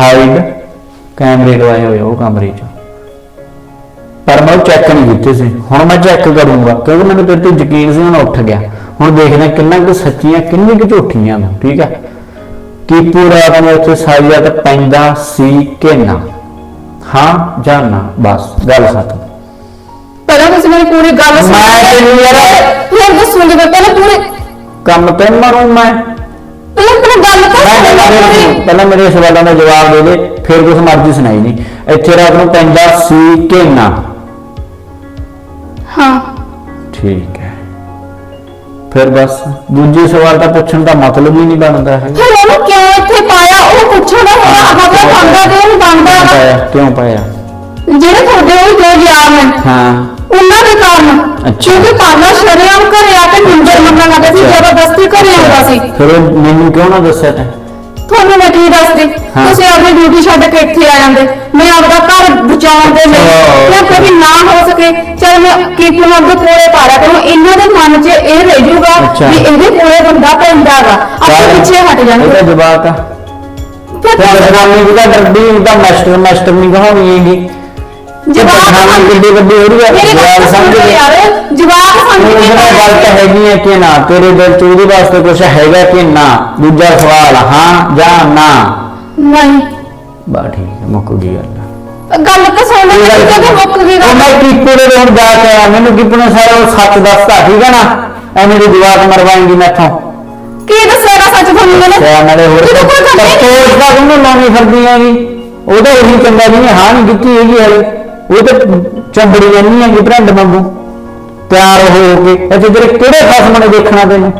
[SPEAKER 1] ਹਾਈਡ ਕੈਮਰੇ ਲਵਾਏ ਹੋਏ ਉਹ ਕਮਰੇ 'ਚ। ਪਰ ਮੈਂ ਚੈੱਕ ਨਹੀਂ ਕੀਤੇ ਸੀ। ਹੁਣ ਮੈਂ ਚੈੱਕ ਕਰੂੰਗਾ ਕਿਉਂਕਿ ਮੈਨੂੰ ਤੇਰੇ ਤੇ ਯਕੀਨ ਸੀ ਹੁਣ ਉੱਠ ਗਿਆ। ਹੁਣ ਦੇਖਦੇ ਕਿੰਨਾ ਕੁ ਸੱਚੀਆਂ ਕਿੰਨੀ ਕੁ ਝੂਠੀਆਂ ਨੇ ਠੀਕ ਹੈ ਕੀ ਪੂਰਾ ਮੈਂ ਉੱਥੇ ਸਾਰੀ ਰਾਤ ਪੈਂਦਾ ਸੀ ਕਿ ਨਾ? ਹਾਂ ਜਾਂ ਨਾ? ਬਸ ਗੱਲ ਖਤਮ।
[SPEAKER 3] ਪਹਿਲਾਂ ਤੁਸੀਂ ਮੇਰੀ ਪੂਰੀ ਗੱਲ ਸੁਣੋ।
[SPEAKER 1] ਮੈਂ ਤੈਨੂੰ ਯਾਰ-
[SPEAKER 3] ਫਿਰ ਦੱਸੂਗੀ ਮੈਂ ਪਹਿਲਾਂ ਪੂਰੇ
[SPEAKER 1] ਕੰਮ ਤੇ ਮਰੂੰ ਮੈਂ।
[SPEAKER 3] ਪਹਿਲਾਂ ਗੱਲ ਤਾਂ ਸੁਣੋ
[SPEAKER 1] ਮੇਰੇ ਸਵਾਲਾਂ ਦਾ ਜਵਾਬ ਦੇ ਦੇ ਫਿਰ ਕੁਝ ਮਰਜ਼ੀ ਸੁਣਾਈ ਨਹੀਂ। ਇੱਥੇ ਰਾਤ ਨੂੰ ਪੈਂਦਾ ਸੀ ਕਿ ਨਾ
[SPEAKER 3] ਹਾਂ।
[SPEAKER 1] ਠੀਕ ਹੈ। ਫਿਰ ਬਸ ਦੂਜੇ ਸਵਾਲ ਤਾਂ ਪੁੱਛਣ ਦਾ ਮਤਲਬ ਹੀ ਨਹੀਂ ਬਣਦਾ ਹੈ
[SPEAKER 3] ਫਿਰ ਉਹਨੂੰ ਕਿਉਂ ਇੱਥੇ ਪਾਇਆ? ਉਹ ਪੁੱਛਣਾ ਹੋਣਾ ਮਤਲਬ ਬੰਦਾ ਦੇ ਬਣਦਾ
[SPEAKER 1] ਕਿਉਂ
[SPEAKER 3] ਵਾ।
[SPEAKER 1] ਪਾਇਆ? ਕਿਉਂ ਪਾਇਆ?
[SPEAKER 3] ਜਿਹੜੇ ਤੁਹਾਡੇ ਉਹ ਜੋ ਯਾਰ ਨੇ।
[SPEAKER 1] ਹਾਂ।
[SPEAKER 3] ਉਹਨਾਂ ਦੇ ਕਾਰਨ
[SPEAKER 1] ਅੱਛਾ।
[SPEAKER 3] ਕਿਉਂਕਿ ਪਾਲਾ ਸ਼ਰਿਆਮ ਘਰੇ ਆ ਕੇ ਨਿੰਦਰ ਮੰਗਣ ਲੱਗਾ ਸੀ ਜ਼ਬਰਦਸਤੀ ਘਰੇ ਆਉਂਦਾ ਸੀ।
[SPEAKER 1] ਫਿਰ ਉਹ ਮੈਨੂੰ ਕਿਉਂ ਨਾ ਦੱਸਿਆ ਤੈਂ?
[SPEAKER 3] ਤੁਹਾਨੂੰ ਮੈਂ ਕੀ ਦੱਸਦੀ?
[SPEAKER 1] ਹਾਂ।
[SPEAKER 3] ਤੁਸੀਂ ਆਪਣੀ ਡਿਊਟੀ ਛੱਡ ਕੇ ਇੱਥੇ ਆ ਜਾਂਦੇ। ਮੈਂ ਆਪਦਾ ਘਰ ਬਚਾਉਣ ਦੇ ਲਈ। ਜਾਂ ਕਦੇ ਨਾ ਹੋ ਸਕੇ ਚਲ ਮੈਂ ਕੀਪ ਨੂੰ ਅੱਗੇ ਕੋਲੇ ਪਾ ਲਿਆ ਕਰੂੰ। ਇਹਨਾਂ ਦੇ ਮਨ 'ਚ ਇਹ ਰਹਿ ਜਾਊਗਾ
[SPEAKER 1] ਅੱਛਾ।
[SPEAKER 3] ਵੀ ਇਹਦੇ ਕੋਲੇ ਬੰਦਾ ਪੈਂਦਾ ਗਾ। ਆਪਣੇ ਪਿੱਛੇ ਹਟ
[SPEAKER 1] ਇਹਦਾ
[SPEAKER 3] ਜਾਣਗੇ
[SPEAKER 1] ਜਵਾਬ ਆ।
[SPEAKER 3] ਫਿਰ
[SPEAKER 1] ਤੇ
[SPEAKER 3] ਤੁਸੀਂ
[SPEAKER 1] ਬਦਨਾਮੀ ਵੀ ਤਾਂ ਡਰਦੀ ਉਹਦਾ ਮਾਸਟਰ ਮਾਸਟਰ ਨਹੀਂ ਕਹਾਉਣੀ ਹੈਗੀ।
[SPEAKER 3] ਜਵਾਬ
[SPEAKER 1] ਬਦਨਾਮੀ ਕਿੱਡੀ ਵੱਡੀ ਹੋ ਰਹੀ ਹੈ
[SPEAKER 3] ਸਮਝ ਯਾਰ ਜਵਾਬ ਸਮਝ
[SPEAKER 1] ਉਹ
[SPEAKER 3] ਕੇ
[SPEAKER 1] ਜਿਹੜਾ ਗੱਲ ਤਾਂ ਹੈਗੀ ਹੈ ਕਿ ਨਾ ਤੇਰੇ ਦਿਲ ਚ ਉਹਦੇ ਵਾਸਤੇ ਕੁਝ ਹੈਗਾ ਕਿ ਨਾ? ਦੂਜਾ ਸਵਾਲ ਹਾਂ ਜਾਂ ਨਾ?
[SPEAKER 3] ਨਹੀਂ।
[SPEAKER 1] ਬਾ ਠੀਕ ਹੈ ਮੁੱਕ ਗਈ ਗੱਲ।
[SPEAKER 3] ਗੱਲ ਤਾਂ ਸੁਣ ਲੈ ਕਿ ਮੁੱਕ ਗਈ
[SPEAKER 1] ਉਹ
[SPEAKER 3] ਗੱਲ
[SPEAKER 1] ਮੈਂ ਕੀਪੂ ਦੇ ਹੁਣ ਜਾ ਕੇ ਆਇਆ ਮੈਨੂੰ ਕੀਪੂ ਨੇ ਸਾਰਾ ਉਹ ਸੱਚ ਦੱਸਤਾ ਠੀਕ ਹੈ ਨਾ? ਐਵੇਂ ਦੀ ਜਵਾਬ ਮਰਵਾਏਂਗੀ ਮੈਥੋਂ।
[SPEAKER 3] ਕੀ ਦੱਸੇਗਾ ਸੱਚ ਤੁਹਾਨੂੰ ਮੈਨੂੰ
[SPEAKER 1] ਨਾਲੇ ਹੋਰ
[SPEAKER 3] ਕੋਈ ਗੱਲ ਨਹੀਂ-
[SPEAKER 1] ਪਰਤੋਸ਼ ਦਾ ਉਹਨੂੰ ਲਾਉਣੀ ਫਿਰਦੀ ਹੈਗੀ। ਉਹਦਾ ਉਹੀ ਚੰਗਾ ਨਹੀਂ ਹਾਂ ਨਹੀਂ ਕੀਤੀ ਹੈਗੀ ਹਲੇ ਉਹ ਤਾਂ ਚੰਬੜੀ ਜਾਂਦੀ ਹੈਗੀ ਭਰੰਡ ਵਾਂਗੂ। ਤਿਆਰ ਹੋ ਹੋ ਕੇ। ਇੱਥੇ ਤੇਰੇ ਕਿਹੜੇ ਖਸਮ ਨੇ ਦੇਖਣਾ ਤੈਨੂੰ?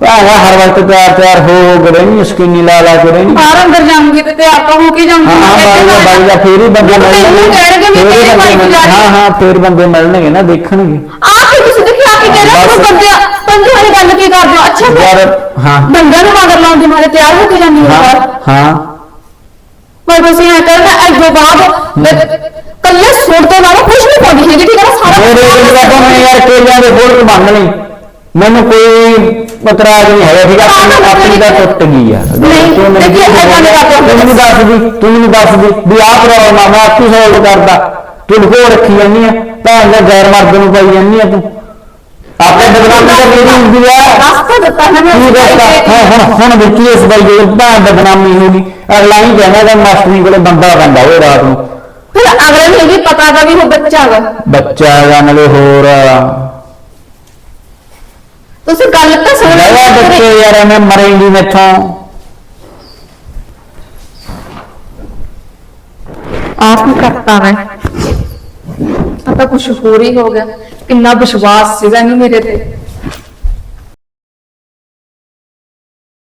[SPEAKER 1] ਭਾਵੇਂ ਹਰ ਵਕਤ ਤਿਆਰ ਤਿਆਰ ਹੋ ਹੋ ਕੇ ਰਹਿਣੀ ਸਕੀਨੀ ਲਾ ਲਾ ਕੇ ਰਹਿਣੀ।
[SPEAKER 3] ਬਾਹਰ ਅੰਦਰ ਜਾਊਂਗੀ ਤੇ ਤੇ ਆਪਾਂ ਹੋ ਕੇ ਜਾਊਂਗੀ।
[SPEAKER 1] ਹਾਂ ਹਾਂ ਬਾਈ ਬਾਈ ਦਾ ਫੇਰ ਹੀ ਬੰਦੇ ਮਿਲਣਗੇ। ਹੀ। ਹਾਂ ਹਾਂ ਫੇਰ ਬੰਦੇ ਮਿਲਣਗੇ ਨਾ ਦੇਖਣਗੇ।
[SPEAKER 3] ਆਹ ਕੀ ਤੁਸੀਂ ਦੇਖਿਆ ਕਿ ਕਹਿ ਰਹੇ ਹੋ। ਬੰਦੇ ਬੰਦੇ ਵਾਲੀ ਗੱਲ ਕੀ ਕਰਦੇ ਹੋ? ਅੱਛਾ
[SPEAKER 1] ਯਾਰ ਹਾਂ।
[SPEAKER 3] ਬੰਦਿਆਂ ਨੂੰ ਮਗਰ ਲਾਉਣ ਦੀ ਮਾਰੇ ਤਿਆਰ ਹੋ ਕੇ ਜਾਂਦੀ ਹੋ
[SPEAKER 1] ਹਾਂ ਹਾਂ।
[SPEAKER 3] ਪਰ ਤੁਸੀਂ ਇਹ ਕਰਨਾ ਐਗੋ ਬਾਅਦ ਕੱਲੇ ਸੂਟ ਤੋਂ ਇਲਾਵਾ ਕੁਝ ਨਹੀਂ ਪਾਉਂਦੀ ਹੈਗੀ ਠੀਕ ਹੈ ਨਾ ਸਾਰਾ
[SPEAKER 1] ਮੇਰੇ ਕੋਲ ਤਾਂ ਮੈਂ ਯਾਰ ਕੇਲਿਆਂ ਦੇ ਫੋਲ ਬੰਨ ਲਈ। ਮੈਨੂੰ ਕੋਈ ਇਤਰਾਜ਼ ਨਹੀਂ ਹੈਗਾ ਠੀਕ ਆ ਆਪਣੀ ਆਪਣੀ ਤਾਂ ਟੁੱਟ ਗਈ ਆ।
[SPEAKER 3] ਨਹੀਂ,
[SPEAKER 1] ਤੂੰ ਮੈਨੂੰ
[SPEAKER 3] ਦੇਖੀ ਏਦਾਂ ਨਹੀਂ ਕਰਦਾ।
[SPEAKER 1] ਤੂੰ ਮੈਨੂੰ ਦੱਸ ਦੀ ਤੂੰ ਮੈਨੂੰ ਦੱਸ ਦੀ ਵੀ ਆਹ ਪ੍ਰੋਬਲਮ ਆ ਮੈਂ ਆਪੀ ਸੋਲਵ ਕਰਦਾ। ਤੂੰ ਲੁਕੋ ਰੱਖੀ ਜਾਂਦੀ ਆ ਭੈਣ ਦਾ ਗੈਰ ਮਰਦ ਨੂੰ ਪਾਈ ਜਾਂਦੀ ਆ ਤੂੰ। ਆਪੇ ਬਦਨਾਮੀ ਤਾਂ ਮੇਰੀ ਹੁੰਦੀ ਆ
[SPEAKER 3] ਦੱਸ ਤਾਂ ਦਿੱਤਾ ਨਾ ਮੈਂ
[SPEAKER 1] ਕੀ ਦੱਸਦਾ ਹੁਣ ਹੁਣ ਹੁਣ ਵਿੱਕੀ ਇਸ ਬਾਈ ਦੀ ਭੈਣ ਬਦਨਾਮੀ ਹੋ ਗਈ ਅਗਲਾ ਹੀ ਕਹਿੰਦਾ ਕਿ ਮਾਸਟਰੀ ਕੋਲੇ ਬੰਦਾ ਬੰਦਾ ਉਹ ਰਾਤ ਨੂੰ
[SPEAKER 3] ਫਿਰ ਅਗਲੇ ਨੂੰ ਇਹ ਵੀ ਪਤਾ ਦਾ ਵੀ ਉਹ ਬੱਚਾ ਹੈਗਾ
[SPEAKER 1] ਬੱਚਾ ਹੈਗਾ ਨਾਲੇ ਹੋਰ
[SPEAKER 3] ਤੁਸੀਂ ਗੱਲ ਤਾਂ ਸੁਣ
[SPEAKER 1] ਲੈ ਆ ਬੱਚੇ ਯਾਰ ਐਵੇਂ ਮਰੇਂਗੀ ਮੈਥੋਂ
[SPEAKER 3] ਆਪ ਨੂੰ ਕਰਤਾ ਮੈਂ ਆ ਤਾਂ ਕੁਝ ਹੋਰ ਹੀ ਹੋ ਗਿਆ। ਕਿੰਨਾ ਵਿਸ਼ਵਾਸ ਸੀਗਾ ਇਹਨੂੰ ਮੇਰੇ ਤੇ।